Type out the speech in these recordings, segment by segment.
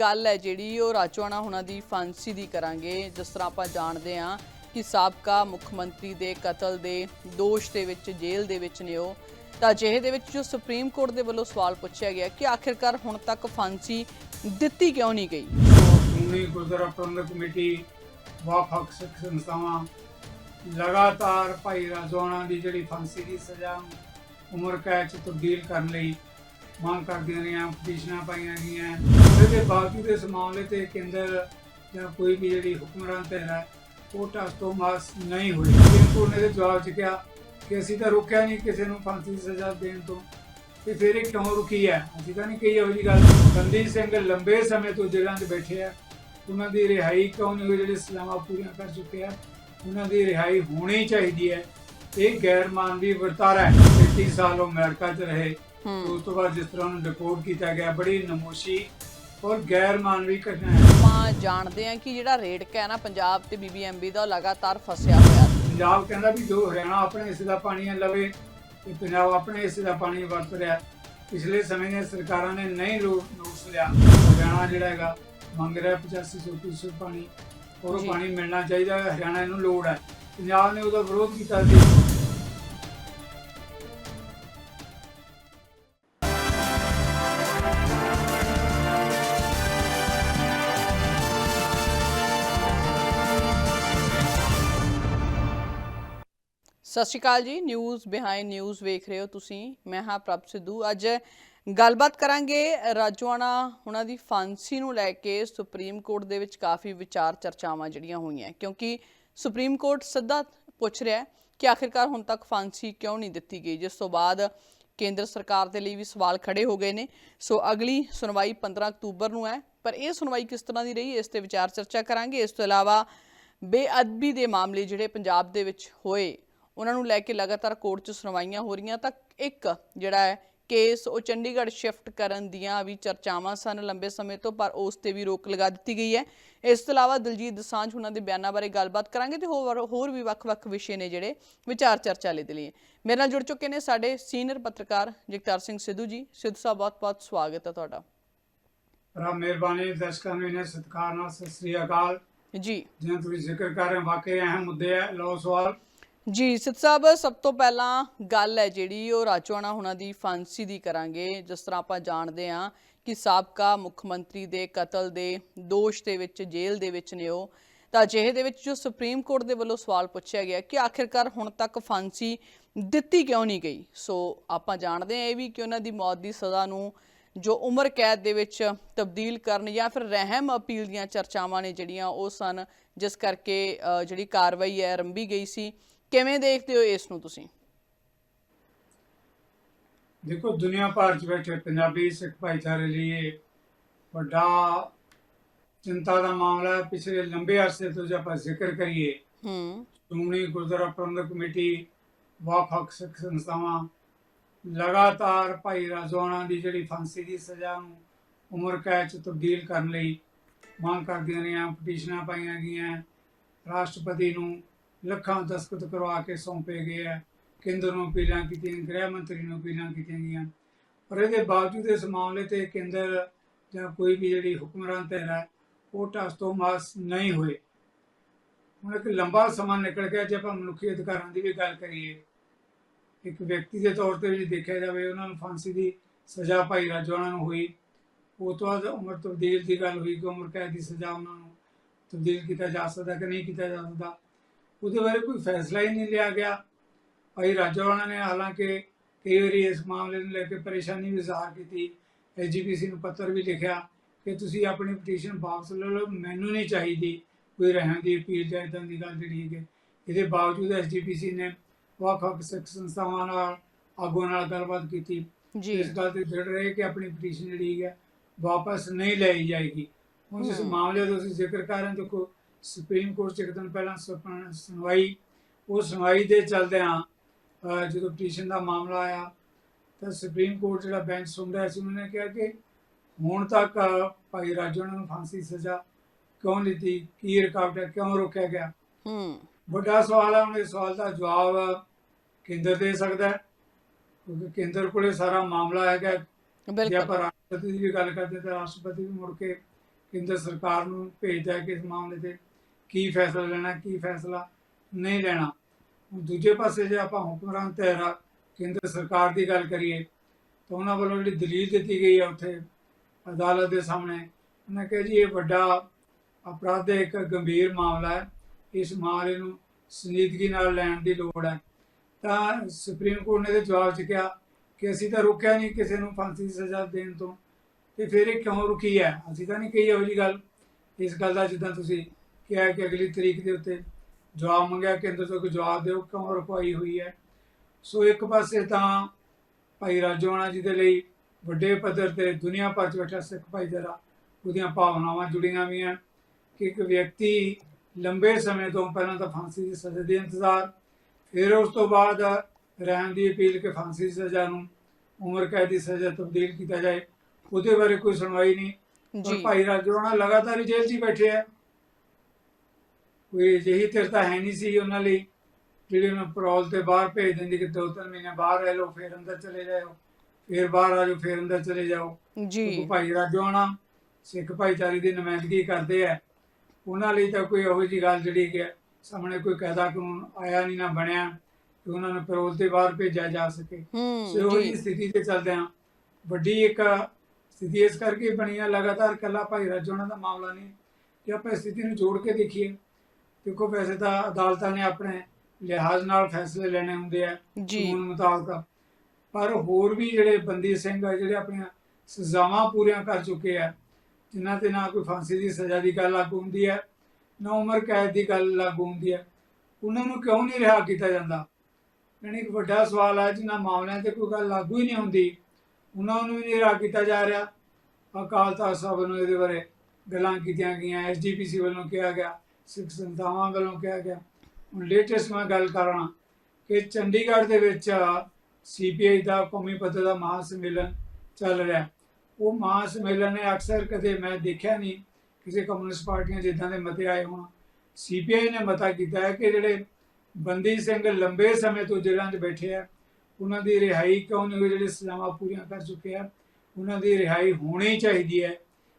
ਗੱਲ ਹੈ ਜਿਹੜੀ ਉਹ ਰਾਜਵਾਨਾ ਹੁਣਾਂ ਦੀ ਫਾਂਸੀ ਦੀ ਕਰਾਂਗੇ। ਜਿਸ ਤਰ੍ਹਾਂ ਆਪਾਂ ਜਾਣਦੇ ਹਾਂ ਕਿ ਸਾਬਕਾ ਮੁੱਖ ਮੰਤਰੀ ਦੇ ਕਤਲ ਦੇ ਦੋਸ਼ ਦੇ ਵਿੱਚ, ਜੇਲ੍ਹ ਦੇ ਵਿੱਚ ਨੇ ਉਹ। ਤਾਂ ਅਜਿਹੇ ਦੇ ਵਿੱਚ ਜੋ ਸੁਪਰੀਮ ਕੋਰਟ ਦੇ ਵੱਲੋਂ ਸਵਾਲ ਪੁੱਛਿਆ ਗਿਆ ਕਿ ਆਖਿਰਕਾਰ ਹੁਣ ਤੱਕ ਫਾਂਸੀ ਦਿੱਤੀ ਕਿਉਂ ਨਹੀਂ ਗਈ? ਸ਼੍ਰੋਮਣੀ ਗੁਰਦੁਆਰਾ ਪ੍ਰਬੰਧਕ ਕਮੇਟੀ, ਵੱਖ-ਵੱਖ ਸਿੱਖ ਸੰਸਥਾਵਾਂ, ਲਗਾਤਾਰ ਭਾਈ ਰਾਜੋਣਾ ਦੀ ਜਿਹੜੀ ਫਾਂਸੀ ਦੀ ਸਜ਼ਾ, ਉਮਰ ਕੈਦ ਚ ਤਬਦੀਲ ਕਰਨ ਲਈ ਮੰਗ ਕਰਦੀਆਂ ਰਹੀਆਂ ਪਟੀਸ਼ਨਾਂ ਪਾਈਆਂ ਗਈਆਂ। ਇਹਦੇ ਬਾਵਜੂਦ ਇਸ ਮਾਮਲੇ ਤੇ ਕੇਂਦਰ ਜਾਂ ਕੋਈ ਵੀ ਜਿਹੜੀ ਹੁਕਮਰਾਨ ਧਿਰ ਹੈ, ਉਹ ਟਸ ਤੋਂ ਮਾਸ ਨਹੀਂ ਹੋਈ ਸੁਪਰੀਮ ਕੋਰਟ ਨੇ ਜਵਾਬ ਚ ਕਿਹਾ ਕਿ ਅਸੀਂ ਤਾਂ ਰੋਕਿਆ ਨਹੀਂ ਕਿਸੇ ਨੂੰ ਫਾਂਸੀ ਦੀ ਸਜ਼ਾ ਦੇਣ ਤੋਂ। ਤੇ ਫਿਰ ਇਹ ਕਿਉਂ ਰੁਕੀ ਹੈ। ਅਸੀਂ ਤਾਂ ਨਹੀਂ ਕਹੀ ਇਹੋ ਜਿਹੀ ਗੱਲ। ਬੰਦੀ ਸਿੰਘ ਲੰਬੇ ਸਮੇਂ ਤੋਂ ਜੇਲ੍ਹਾਂ 'ਚ ਬੈਠੇ ਆ। ਉਹਨਾਂ ਦੀ ਰਿਹਾਈ ਕਿਉਂ ਨਹੀਂ ਹੋਈ? ਜਿਹੜੇ ਸਲਾਮਾਂ ਪੂਰੀਆਂ ਕਰ ਚੁੱਕੇ ਆ, ਉਹਨਾਂ ਦੀ ਰਿਹਾਈ ਹੋਣੀ ਚਾਹੀਦੀ ਹੈ। ਇਹ ਗੈਰ ਮਾਨਵੀ ਵਰਤਾਰਾ ਹੈ। 33 ਸਾਲ ਉਹ ਅਮਰੀਕਾ 'ਚ ਰਹੇ। ਉਸ ਤੋਂ ਬਾਅਦ ਜਿਸ ਤਰ੍ਹਾਂ ਉਹਨੂੰ ਡਿਪੋਰਟ ਕੀਤਾ ਗਿਆ ਬੜੀ ਨਮੋਸ਼ੀ ਔਰ ਗੈਰ ਮਾਨਵੀ ਘਟਨਾ ਹੈ। ਆਪਾਂ ਜਾਣਦੇ ਹਾਂ ਕਿ ਜਿਹੜਾ ਰੇਡ ਹੈ ਨਾ ਪੰਜਾਬ ਤੇ ਬੀਬੀਐਮਬੀ ਦਾ ਉਹ ਲਗਾਤਾਰ ਫਸਿਆ ਹੋਇਆ ਪੰਜਾਬ ਕਹਿੰਦਾ ਵੀ ਜੋ ਹਰਿਆਣਾ ਆਪਣੇ ਹਿੱਸੇ ਦਾ ਪਾਣੀ ਲਵੇ ਤੇ ਪੰਜਾਬ ਆਪਣੇ ਹਿੱਸੇ ਦਾ ਪਾਣੀ ਵਰਤ ਰਿਹਾ। ਪਿਛਲੇ ਸਮੇਂ ਦੀਆਂ ਸਰਕਾਰਾਂ ਨੇ ਨਹੀਂ ਨੋਟਿਸ ਲਿਆ। ਹਰਿਆਣਾ ਜਿਹੜਾ ਹੈਗਾ ਮੰਗ ਰਿਹਾ 85 ਫੀਸਦ ਪਾਣੀ। ਉਹ ਜੀ। ਪਾਣੀ ਮਿਲਣਾ ਚਾਹੀਦਾ ਹਰਿਆਣਾ ਇਹਨੂੰ ਲੋੜ ਹੈ। ਪੰਜਾਬ ਨੇ ਉਹਦਾ ਵਿਰੋਧ ਕੀਤਾ ਸੀ। ਸਤਿ ਸ਼੍ਰੀ ਅਕਾਲ ਜੀ ਨਿਊਜ਼ ਬਿਹਾਈਂਡ ਨਿਊਜ਼ ਵੇਖ ਰਹੇ ਹੋ ਤੁਸੀਂ, ਮੈਂ ਹਾਂ ਪ੍ਰਭ ਸਿੱਧੂ। ਅੱਜ ਗੱਲਬਾਤ ਕਰਾਂਗੇ ਰਾਜਵਾਨਾ ਉਹਨਾਂ ਦੀ ਫਾਂਸੀ ਨੂੰ ਲੈ ਕੇ ਸੁਪਰੀਮ ਕੋਰਟ ਦੇ ਵਿੱਚ ਕਾਫੀ ਵਿਚਾਰ ਚਰਚਾਵਾਂ ਜਿਹੜੀਆਂ ਹੋਈਆਂ, ਕਿਉਂਕਿ ਸੁਪਰੀਮ ਕੋਰਟ ਸਿੱਧਾ ਪੁੱਛ ਰਿਹਾ ਕਿ ਆਖਿਰਕਾਰ ਹੁਣ ਤੱਕ ਫਾਂਸੀ ਕਿਉਂ ਨਹੀਂ ਦਿੱਤੀ ਗਈ, ਜਿਸ ਤੋਂ ਬਾਅਦ ਕੇਂਦਰ ਸਰਕਾਰ ਦੇ ਲਈ ਵੀ ਸਵਾਲ ਖੜੇ ਹੋ ਗਏ ਨੇ। ਸੋ ਅਗਲੀ ਸੁਣਵਾਈ 15 ਅਕਤੂਬਰ ਨੂੰ ਹੈ, ਪਰ ਇਹ ਸੁਣਵਾਈ ਕਿਸ ਤਰ੍ਹਾਂ ਦੀ ਰਹੀ, ਇਸ ਤੇ ਵਿਚਾਰ ਚਰਚਾ ਕਰਾਂਗੇ। ਇਸ ਤੋਂ ਇਲਾਵਾ ਬੇਅਦਬੀ ਦੇ ਮਾਮਲੇ ਜਿਹੜੇ ਪੰਜਾਬ ਦੇ ਵਿੱਚ ਹੋਏ ਉਹਨਾਂ ਨੂੰ ਲੈ ਕੇ ਲਗਾਤਾਰ ਕੋਰਟ 'ਚ ਸੁਣਵਾਈਆਂ ਹੋ ਰਹੀਆਂ ਤਾਂ ਇੱਕ ਜਿਹੜਾ ਹੈ ਕੇਸ ਉਹ ਚੰਡੀਗੜ੍ਹ ਸ਼ਿਫਟ ਕਰਨ ਦੀਆਂ ਵੀ ਚਰਚਾਵਾਂ ਸਨ ਲੰਬੇ ਸਮੇਂ ਤੋਂ ਪਰ ਉਸ ਤੇ ਵੀ ਰੋਕ ਲਗਾ ਦਿੱਤੀ ਗਈ ਹੈ। ਇਸ ਤੋਂ ਇਲਾਵਾ ਦਲਜੀਤ ਦਸਾਂਝ ਉਹਨਾਂ ਦੇ ਬਿਆਨਾਂ ਬਾਰੇ ਗੱਲਬਾਤ ਕਰਾਂਗੇ ਤੇ ਹੋਰ ਹੋਰ ਵੀ ਵੱਖ-ਵੱਖ ਵਿਸ਼ੇ ਨੇ ਜਿਹੜੇ ਵਿਚਾਰ ਚਰਚਾ ਲਈ ਦੇ ਲਈ ਮੇਰੇ ਨਾਲ ਜੁੜ ਚੁੱਕੇ ਨੇ ਸਾਡੇ ਸੀਨੀਅਰ ਪੱਤਰਕਾਰ ਜਗਤਾਰ ਸਿੰਘ ਸਿੱਧੂ ਜੀ। ਸਿੱਧੂ ਸਾਹਿਬ ਬਹੁਤ-ਬਹੁਤ ਸਵਾਗਤ ਹੈ ਤੁਹਾਡਾ। ਬੜਾ ਮਿਹਰਬਾਨੀ ਦਰਸ਼ਕਾਂ ਨੂੰ ਇਹਨੇ ਸਤਿਕਾਰ ਨਾਲ ਸਤਿ ਸ੍ਰੀ ਅਕਾਲ। ਜੀ। ਜਿਵੇਂ ਤੁਸੀਂ ਜ਼ਿਕਰ ਕਰ ਰਹੇ ਵਾਕਈ ਅਹਿਮ ਮੁੱਦੇ ਹੈ। ਲਓ ਸਵਾਲ। ਜੀ, ਸਿੱਧ ਸਾਹਿਬ, ਸਭ ਤੋਂ ਪਹਿਲਾਂ ਗੱਲ ਹੈ ਜਿਹੜੀ ਉਹ ਰਾਜਵਾਨਾ ਹੁਣਾਂ ਦੀ ਫਾਂਸੀ ਦੀ ਕਰਾਂਗੇ। ਜਿਸ ਤਰ੍ਹਾਂ ਆਪਾਂ ਜਾਣਦੇ ਹਾਂ ਕਿ ਸਾਬਕਾ ਮੁੱਖ ਮੰਤਰੀ ਦੇ ਕਤਲ ਦੇ ਦੋਸ਼ ਦੇ ਵਿੱਚ, ਜੇਲ੍ਹ ਦੇ ਵਿੱਚ ਨੇ ਉਹ। ਤਾਂ ਅਜਿਹੇ ਦੇ ਵਿੱਚ ਜੋ ਸੁਪਰੀਮ ਕੋਰਟ ਦੇ ਵੱਲੋਂ ਸਵਾਲ ਪੁੱਛਿਆ ਗਿਆ ਕਿ ਆਖਿਰਕਾਰ ਹੁਣ ਤੱਕ ਫਾਂਸੀ ਦਿੱਤੀ ਕਿਉਂ ਨਹੀਂ ਗਈ? ਸੋ ਆਪਾਂ ਜਾਣਦੇ ਹਾਂ ਇਹ ਵੀ ਕਿ ਉਹਨਾਂ ਦੀ ਮੌਤ ਦੀ ਸਜ਼ਾ ਨੂੰ ਜੋ ਉਮਰ ਕੈਦ ਦੇ ਵਿੱਚ ਤਬਦੀਲ ਕਰਨ ਜਾਂ ਫਿਰ ਰਹਿਮ ਅਪੀਲ ਦੀਆਂ ਚਰਚਾਵਾਂ ਨੇ ਜਿਹੜੀਆਂ ਉਹ ਸਨ, ਜਿਸ ਕਰਕੇ ਜਿਹੜੀ ਕਾਰਵਾਈ ਹੈ, ਆਰੰਭੀ ਗਈ ਸੀ। ਕਿਵੇਂ ਦੇਖਦੇ ਹੋ ਇਸ ਨੂੰ ਤੁਸੀਂ? ਦੇਖੋ ਦੁਨੀਆ ਭਰ ਚ ਬੈਠੇ ਪੰਜਾਬੀ ਸਿੱਖ ਭਾਈਚਾਰੇ ਲਈ ਇਹ ਵੱਡਾ ਚਿੰਤਾ ਦਾ ਮਾਮਲਾ ਹੈ। ਪਿਛਲੇ ਲੰਬੇ ਅਰਸੇ ਤੋਂ ਜੇ ਆਪਾਂ ਜ਼ਿਕਰ ਕਰੀਏ ਹੂੰ। ਸ਼੍ਰੋਮਣੀ ਗੁਰਦੁਆਰਾ ਪ੍ਰਬੰਧਕ ਕਮੇਟੀ ਵੱਖ-ਵੱਖ ਸਿੱਖ ਸੰਸਥਾਵਾਂ ਲਗਾਤਾਰ ਭਾਈ ਰਾਜੋਣਾ ਦੀ ਜਿਹੜੀ ਫਾਂਸੀ ਦੀ ਸਜ਼ਾ ਨੂੰ ਉਮਰ ਕੈਦ ਚ ਤਬਦੀਲ ਕਰਨ ਲਈ ਮੰਗ ਕਰਦੀਆਂ ਰਹੀਆਂ ਪਟੀਸ਼ਨਾਂ ਪਾਈਆਂ ਗਈਆਂ। ਰਾਸ਼ਟਰਪਤੀ ਨੂੰ ਲੱਖਾਂ ਦਸਤਖਤ ਕਰਵਾ ਕੇ ਸੌਂਪੇ ਗਏ ਹੈ ਕੇਂਦਰ ਨੂੰ ਅਪੀਲਾਂ ਕੀਤੀਆਂ, ਗ੍ਰਹਿ ਮੰਤਰੀ ਨੂੰ ਅਪੀਲਾਂ ਕੀਤੀਆਂ ਗਈਆਂ। ਪਰ ਇਹਦੇ ਬਾਵਜੂਦ ਇਸ ਮਾਮਲੇ ਤੇ ਕੇਂਦਰ ਜਾਂ ਕੋਈ ਵੀ ਜਿਹੜੀ ਹੁਕਮਰਾਨ ਧਿਰ ਹੈ, ਉਹ ਟਸ ਤੋਂ ਮਾਸ ਨਹੀਂ ਹੋਏ। ਹੁਣ ਇੱਕ ਲੰਬਾ ਸਮਾਂ ਨਿਕਲ ਗਿਆ, ਜੇ ਆਪਾਂ ਮਨੁੱਖੀ ਅਧਿਕਾਰਾਂ ਦੀ ਵੀ ਗੱਲ ਕਰੀਏ। ਇੱਕ ਵਿਅਕਤੀ ਦੇ ਤੌਰ ਤੇ ਵੀ ਦੇਖਿਆ ਜਾਵੇ, ਉਹਨਾਂ ਨੂੰ ਫਾਂਸੀ ਦੀ ਸਜ਼ਾ ਭਾਈ ਰਾਜਵਾਨਾ ਨੂੰ ਹੋਈ। ਉਹ ਤੋਂ ਬਾਅਦ ਉਮਰ ਤਬਦੀਲ ਦੀ ਗੱਲ ਹੋਈ ਕਿ ਉਮਰ ਕੈਦ ਦੀ ਸਜ਼ਾ ਉਹਨਾਂ ਨੂੰ ਤਬਦੀਲ ਕੀਤਾ ਜਾ ਸਕਦਾ ਕਿ ਨਹੀਂ ਕੀਤਾ ਜਾ ਸਕਦਾ। ਉਹਦੇ ਬਾਰੇ ਕੋਈ ਫੈਸਲਾ ਹੀ ਨਹੀਂ ਲਿਆ ਗਿਆ। ਭਾਈ ਰਾਜਵਾਨਾ ਨੇ ਹਾਲਾਂਕਿ ਕਈ ਵਾਰੀ ਇਸ ਮਾਮਲੇ ਨੂੰ ਲੈ ਕੇ ਪਰੇਸ਼ਾਨੀ ਵੀ ਜ਼ਾਹਰ ਕੀਤੀ। ਐਜੀਪੀਸੀ ਨੂੰ ਪੱਤਰ ਵੀ ਲਿਖਿਆ ਕਿ ਤੁਸੀਂ ਆਪਣੀ ਪਟੀਸ਼ਨ ਵਾਪਸ ਲੈ ਲਓ ਮੈਨੂੰ ਨਹੀਂ ਚਾਹੀਦੀ ਕੋਈ ਰਹਿਣ ਦੀ ਅਪੀਲ ਜਾਂ ਇੱਦਾਂ ਦੀ ਗੱਲ ਜਿਹੜੀ ਹੈ ਇਹਦੇ ਬਾਵਜੂਦ ਐਸਜੀਪੀਸੀ ਨੇ ਵੱਖ-ਵੱਖ ਸਿੱਖ ਸੰਸਥਾਵਾਂ ਨਾਲ ਆਗੂਆਂ ਨਾਲ ਗੱਲਬਾਤ ਕੀਤੀ। ਇਸ ਗੱਲ ਤੇ ਡਟ ਰਹੇ ਕਿ ਆਪਣੀ ਪਟੀਸ਼ਨ ਜਿਹੜੀ ਹੈ ਵਾਪਸ ਨਹੀਂ ਲਈ ਜਾਏਗੀ। ਹੁਣ ਹਮ। ਮਾਮਲੇ ਦਾ ਤੁਸੀਂ ਜ਼ਿਕਰ ਕਰ ਰਹੇ ਹੋ ਦੇਖੋ ਸੁਪਰੀਮ ਕੋਰਟ ਚ ਇੱਕ ਦਿਨ ਪਹਿਲਾਂ ਸੁਣਵਾਈ ਉਹ ਸੁਣਵਾਈ ਦੇ ਚੱਲਦਿਆਂ ਜਦੋਂ ਪਟੀਸ਼ਨ ਦਾ ਮਾਮਲਾ ਆਇਆ ਤਾਂ ਸੁਪਰੀਮ ਕੋਰਟ ਜਿਹੜਾ ਬੈਂਚ ਸੁਣ ਰਿਹਾ ਸੀ ਉਹਨੇ ਕਿਹਾ ਕਿ ਹੁਣ ਤੱਕ ਭਾਈ ਰਾਜੋਣਾ ਨੂੰ ਫਾਂਸੀ ਸਜ਼ਾ ਕਿਉਂ ਦਿੱਤੀ ਕੀ ਰੁਕਾਵਟ ਹੈ ਕਿਉਂ ਰੋਕਿਆ ਗਿਆ? ਹੂੰ। ਵੱਡਾ ਸਵਾਲ ਹੈ ਇਸ ਸਵਾਲ ਦਾ ਜਵਾਬ ਕੇਂਦਰ ਦੇ ਸਕਦਾ ਹੈ ਕਿਉਂਕਿ ਕੇਂਦਰ ਕੋਲੇ ਸਾਰਾ ਮਾਮਲਾ ਹੈਗਾ। ਜੇ ਆਪਾਂ ਰਾਸ਼ਟਰਪਤੀ ਦੀ ਗੱਲ ਕਰਦੇ ਤਾਂ ਰਾਸ਼ਟਰਪਤੀ ਵੀ ਮੁੜ ਕੇ ਕੇਂਦਰ ਸਰਕਾਰ ਨੂੰ ਭੇਜਦਾ ਹੈ ਕਿ ਇਸ ਮਾਮਲੇ ਤੇ ਕੀ ਫੈਸਲਾ ਲੈਣਾ, ਕੀ ਫੈਸਲਾ ਨਹੀਂ ਲੈਣਾ। ਹੁਣ ਦੂਜੇ ਪਾਸੇ ਜੇ ਆਪਾਂ ਹੁਕਮਰਾਨ ਤਹਿਰਾ ਕੇਂਦਰ ਸਰਕਾਰ ਦੀ ਗੱਲ ਕਰੀਏ, ਤਾਂ ਉਹਨਾਂ ਵੱਲੋਂ ਜਿਹੜੀ ਦਲੀਲ ਦਿੱਤੀ ਗਈ ਹੈ ਉੱਥੇ ਅਦਾਲਤ ਦੇ ਸਾਹਮਣੇ, ਉਹਨਾਂ ਕਿਹਾ ਜੀ ਇਹ ਵੱਡਾ ਅਪਰਾਧ ਹੈ ਇੱਕ ਗੰਭੀਰ ਮਾਮਲਾ ਹੈ। ਇਸ ਮਾਮਲੇ ਨੂੰ ਸੰਜੀਦਗੀ ਨਾਲ ਲੈਣ ਦੀ ਲੋੜ ਹੈ। ਤਾਂ ਸੁਪਰੀਮ ਕੋਰਟ ਨੇ ਇਹਦੇ ਜਵਾਬ 'ਚ ਕਿਹਾ ਕਿ ਅਸੀਂ ਤਾਂ ਰੁਕਿਆ ਨਹੀਂ ਕਿਸੇ ਨੂੰ ਫਾਂਸੀ ਦੀ ਸਜ਼ਾ ਦੇਣ ਤੋਂ, ਤੇ ਫਿਰ ਇਹ ਕਿਉਂ ਰੁਕੀ ਹੈ? ਅਸੀਂ ਤਾਂ ਨਹੀਂ ਕਹੀ ਇਹੋ ਜਿਹੀ ਗੱਲ। ਇਸ ਗੱਲ ਦਾ ਜਿੱਦਾਂ ਤੁਸੀਂ ਕਿਹਾ ਕਿ ਅਗਲੀ ਤਰੀਕ ਦੇ ਉੱਤੇ ਜਵਾਬ ਮੰਗਿਆ ਕੇਂਦਰ ਤੋਂ ਕਿ ਜਵਾਬ ਦਿਓ ਕਿਉਂ ਰੁਕਵਾਈ ਹੋਈ ਹੈ। ਸੋ ਇੱਕ ਪਾਸੇ ਤਾਂ ਭਾਈ ਰਾਜੋਆਣਾ ਜੀ ਦੇ ਲਈ ਵੱਡੇ ਪੱਧਰ ਤੇ ਦੁਨੀਆ ਭਰ 'ਚ ਬੈਠਾ ਸਿੱਖ ਭਾਈਚਾਰਾ ਉਹਦੀਆਂ ਭਾਵਨਾਵਾਂ ਜੁੜੀਆਂ ਹੋਈਆਂ ਕਿ ਇੱਕ ਵਿਅਕਤੀ ਲੰਬੇ ਸਮੇਂ ਤੋਂ ਪਹਿਲਾਂ ਤਾਂ ਫਾਂਸੀ ਦੀ ਸਜ਼ਾ ਦੇ ਇੰਤਜ਼ਾਰ ਫਿਰ ਉਸ ਤੋਂ ਬਾਅਦ ਰਹਿਣ ਦੀ ਅਪੀਲ ਕਿ ਫਾਂਸੀ ਦੀ ਸਜ਼ਾ ਨੂੰ ਉਮਰ ਕੈਦ ਦੀ ਸਜ਼ਾ ਤਬਦੀਲ ਕੀਤਾ ਜਾਏ ਉਹਦੇ ਬਾਰੇ ਕੋਈ ਸੁਣਵਾਈ ਨਹੀਂ। ਪਰ ਭਾਈ ਰਾਜੋਆਣਾ ਲਗਾਤਾਰ ਜੇਲ੍ਹ 'ਚ ਹੀ ਬੈਠੇ ਆ। ਕੋਈ ਅਜਿਹੀ ਧਿਰਤਾ ਹੈ ਨਹੀਂ ਸੀ ਉਹਨਾਂ ਲਈ ਜਿਹੜੀ ਉਹਨਾਂ ਪਰੋਲ ਤੇ ਬਾਹਰ ਭੇਜ ਦਿੰਦੀ ਕਿ ਦੋ ਤਿੰਨ ਮਹੀਨੇ ਬਾਹਰ ਰਹਿ ਲਓ ਫਿਰ ਅੰਦਰ ਚਲੇ ਜਾਓ ਫਿਰ ਬਾਹਰ ਆ ਜਾਓ ਫਿਰ ਅੰਦਰ ਚਲੇ ਜਾਓ। ਜੀ। ਭਾਈ ਰਾਜੋਆਣਾ ਸਿੱਖ ਭਾਈਚਾਰੇ ਦੀ ਨੁਮਾਇੰਦਗੀ ਕਰਦੇ ਆ। ਉਹਨਾਂ ਲਈ ਤਾਂ ਕੋਈ ਇਹੋ ਜਿਹੀ ਗੱਲ ਜਿਹੜੀ ਕਿ ਸਾਹਮਣੇ ਕੋਈ ਕਾਇਦਾ ਕਾਨੂੰਨ ਆਇਆ ਨਹੀਂ ਨਾ ਬਣਿਆ ਕਿ ਉਹਨਾਂ ਨੂੰ ਪਰੋਲ ਤੇ ਬਾਹਰ ਭੇਜਿਆ ਜਾ ਸਕੇ। ਸੋ ਉਹੀ ਜੀ। ਸਥਿਤੀ ਤੇ ਚੱਲਦੇ ਆ ਵੱਡੀ ਇੱਕ ਸਥਿਤੀ ਇਸ ਕਰਕੇ ਬਣੀ ਆ ਲਗਾਤਾਰ ਕੱਲਾ ਭਾਈ ਰਾਜੋਣਾ ਦਾ ਮਾਮਲਾ ਨਹੀਂ ਕਿ ਆਪਾਂ ਸਥਿਤੀ ਨੂੰ ਜੋੜ ਕੇ ਦੇਖੀਏ। ਦੇਖੋ ਵੈਸੇ ਤਾਂ ਅਦਾਲਤਾਂ ਨੇ ਆਪਣੇ ਲਿਹਾਜ਼ ਨਾਲ ਫੈਸਲੇ ਲੈਣੇ ਹੁੰਦੇ ਆ ਕਾਨੂੰਨ ਮੁਤਾਬਕ। ਪਰ ਹੋਰ ਵੀ ਜਿਹੜੇ ਬੰਦੀ ਸਿੰਘ ਆ ਜਿਹੜੇ ਆਪਣੀਆਂ ਸਜ਼ਾਵਾਂ ਪੂਰੀਆਂ ਕਰ ਚੁੱਕੇ ਆ ਜਿਨ੍ਹਾਂ ਤੇ ਨਾ ਕੋਈ ਫਾਂਸੀ ਦੀ ਸਜ਼ਾ ਦੀ ਗੱਲ ਲਾਗੂ ਹੁੰਦੀ ਹੈ ਨਾ ਉਮਰ ਕੈਦ ਦੀ ਗੱਲ ਲਾਗੂ ਹੁੰਦੀ ਹੈ ਉਹਨਾਂ ਨੂੰ ਕਿਉਂ ਨਹੀਂ ਰਿਹਾ ਕੀਤਾ ਜਾਂਦਾ? ਯਾਨੀ ਇੱਕ ਵੱਡਾ ਸਵਾਲ ਹੈ ਜਿਨ੍ਹਾਂ ਮਾਮਲਿਆਂ ਤੇ ਕੋਈ ਗੱਲ ਲਾਗੂ ਹੀ ਨਹੀਂ ਹੁੰਦੀ ਉਹਨਾਂ ਨੂੰ ਨਹੀਂ ਰਿਹਾ ਕੀਤਾ ਜਾ ਰਿਹਾ। ਅਕਾਲ ਤਖਤ ਸਾਹਿਬ ਨੂੰ ਇਹਦੇ ਬਾਰੇ ਗੱਲਾਂ ਕੀਤੀਆਂ ਗਈਆਂ ਐਸਜੀਪੀਸੀ ਵੱਲੋਂ ਕਿਹਾ ਗਿਆ। ਸਿੱਖ ਸੰਸਥਾਵਾਂ ਵੱਲੋਂ ਕਿਹਾ ਗਿਆ। ਹੁਣ ਲੇਟੈਸਟ ਮੈਂ ਗੱਲ ਕਰਾਂ ਕਿ ਚੰਡੀਗੜ੍ਹ ਦੇ ਵਿੱਚ ਸੀਪੀਆਈ ਦਾ, ਕੌਮੀ ਪੱਧਰ ਦਾ ਮਹਾਂ ਸੰਮੇਲਨ ਚੱਲ ਰਿਹਾ। ਉਹ ਮਹਾਂ ਸੰਮੇਲਨ ਨੇ ਅਕਸਰ ਕਦੇ ਮੈਂ ਦੇਖਿਆ ਨਹੀਂ, ਕਿਸੇ ਕਮਿਊਨਿਸਟ ਪਾਰਟੀਆਂ ਜਿੱਦਾਂ ਦੇ ਮਤੇ ਆਏ ਹੋਣ। ਸੀਪੀਆਈ ਨੇ ਮਤਾ ਕੀਤਾ ਹੈ ਕਿ ਜਿਹੜੇ ਬੰਦੀ ਸਿੰਘ ਲੰਬੇ ਸਮੇਂ ਤੋਂ ਜੇਲ੍ਹਾਂ 'ਚ ਬੈਠੇ ਆ, ਉਹਨਾਂ ਦੀ ਰਿਹਾਈ ਕਿਉਂ ਨਹੀਂ ਹੋਈ? ਜਿਹੜੇ ਸਜ਼ਾਵਾਂ ਪੂਰੀਆਂ ਕਰ ਚੁੱਕੇ ਆ, ਉਹਨਾਂ ਦੀ ਰਿਹਾਈ ਹੋਣੀ ਚਾਹੀਦੀ ਹੈ।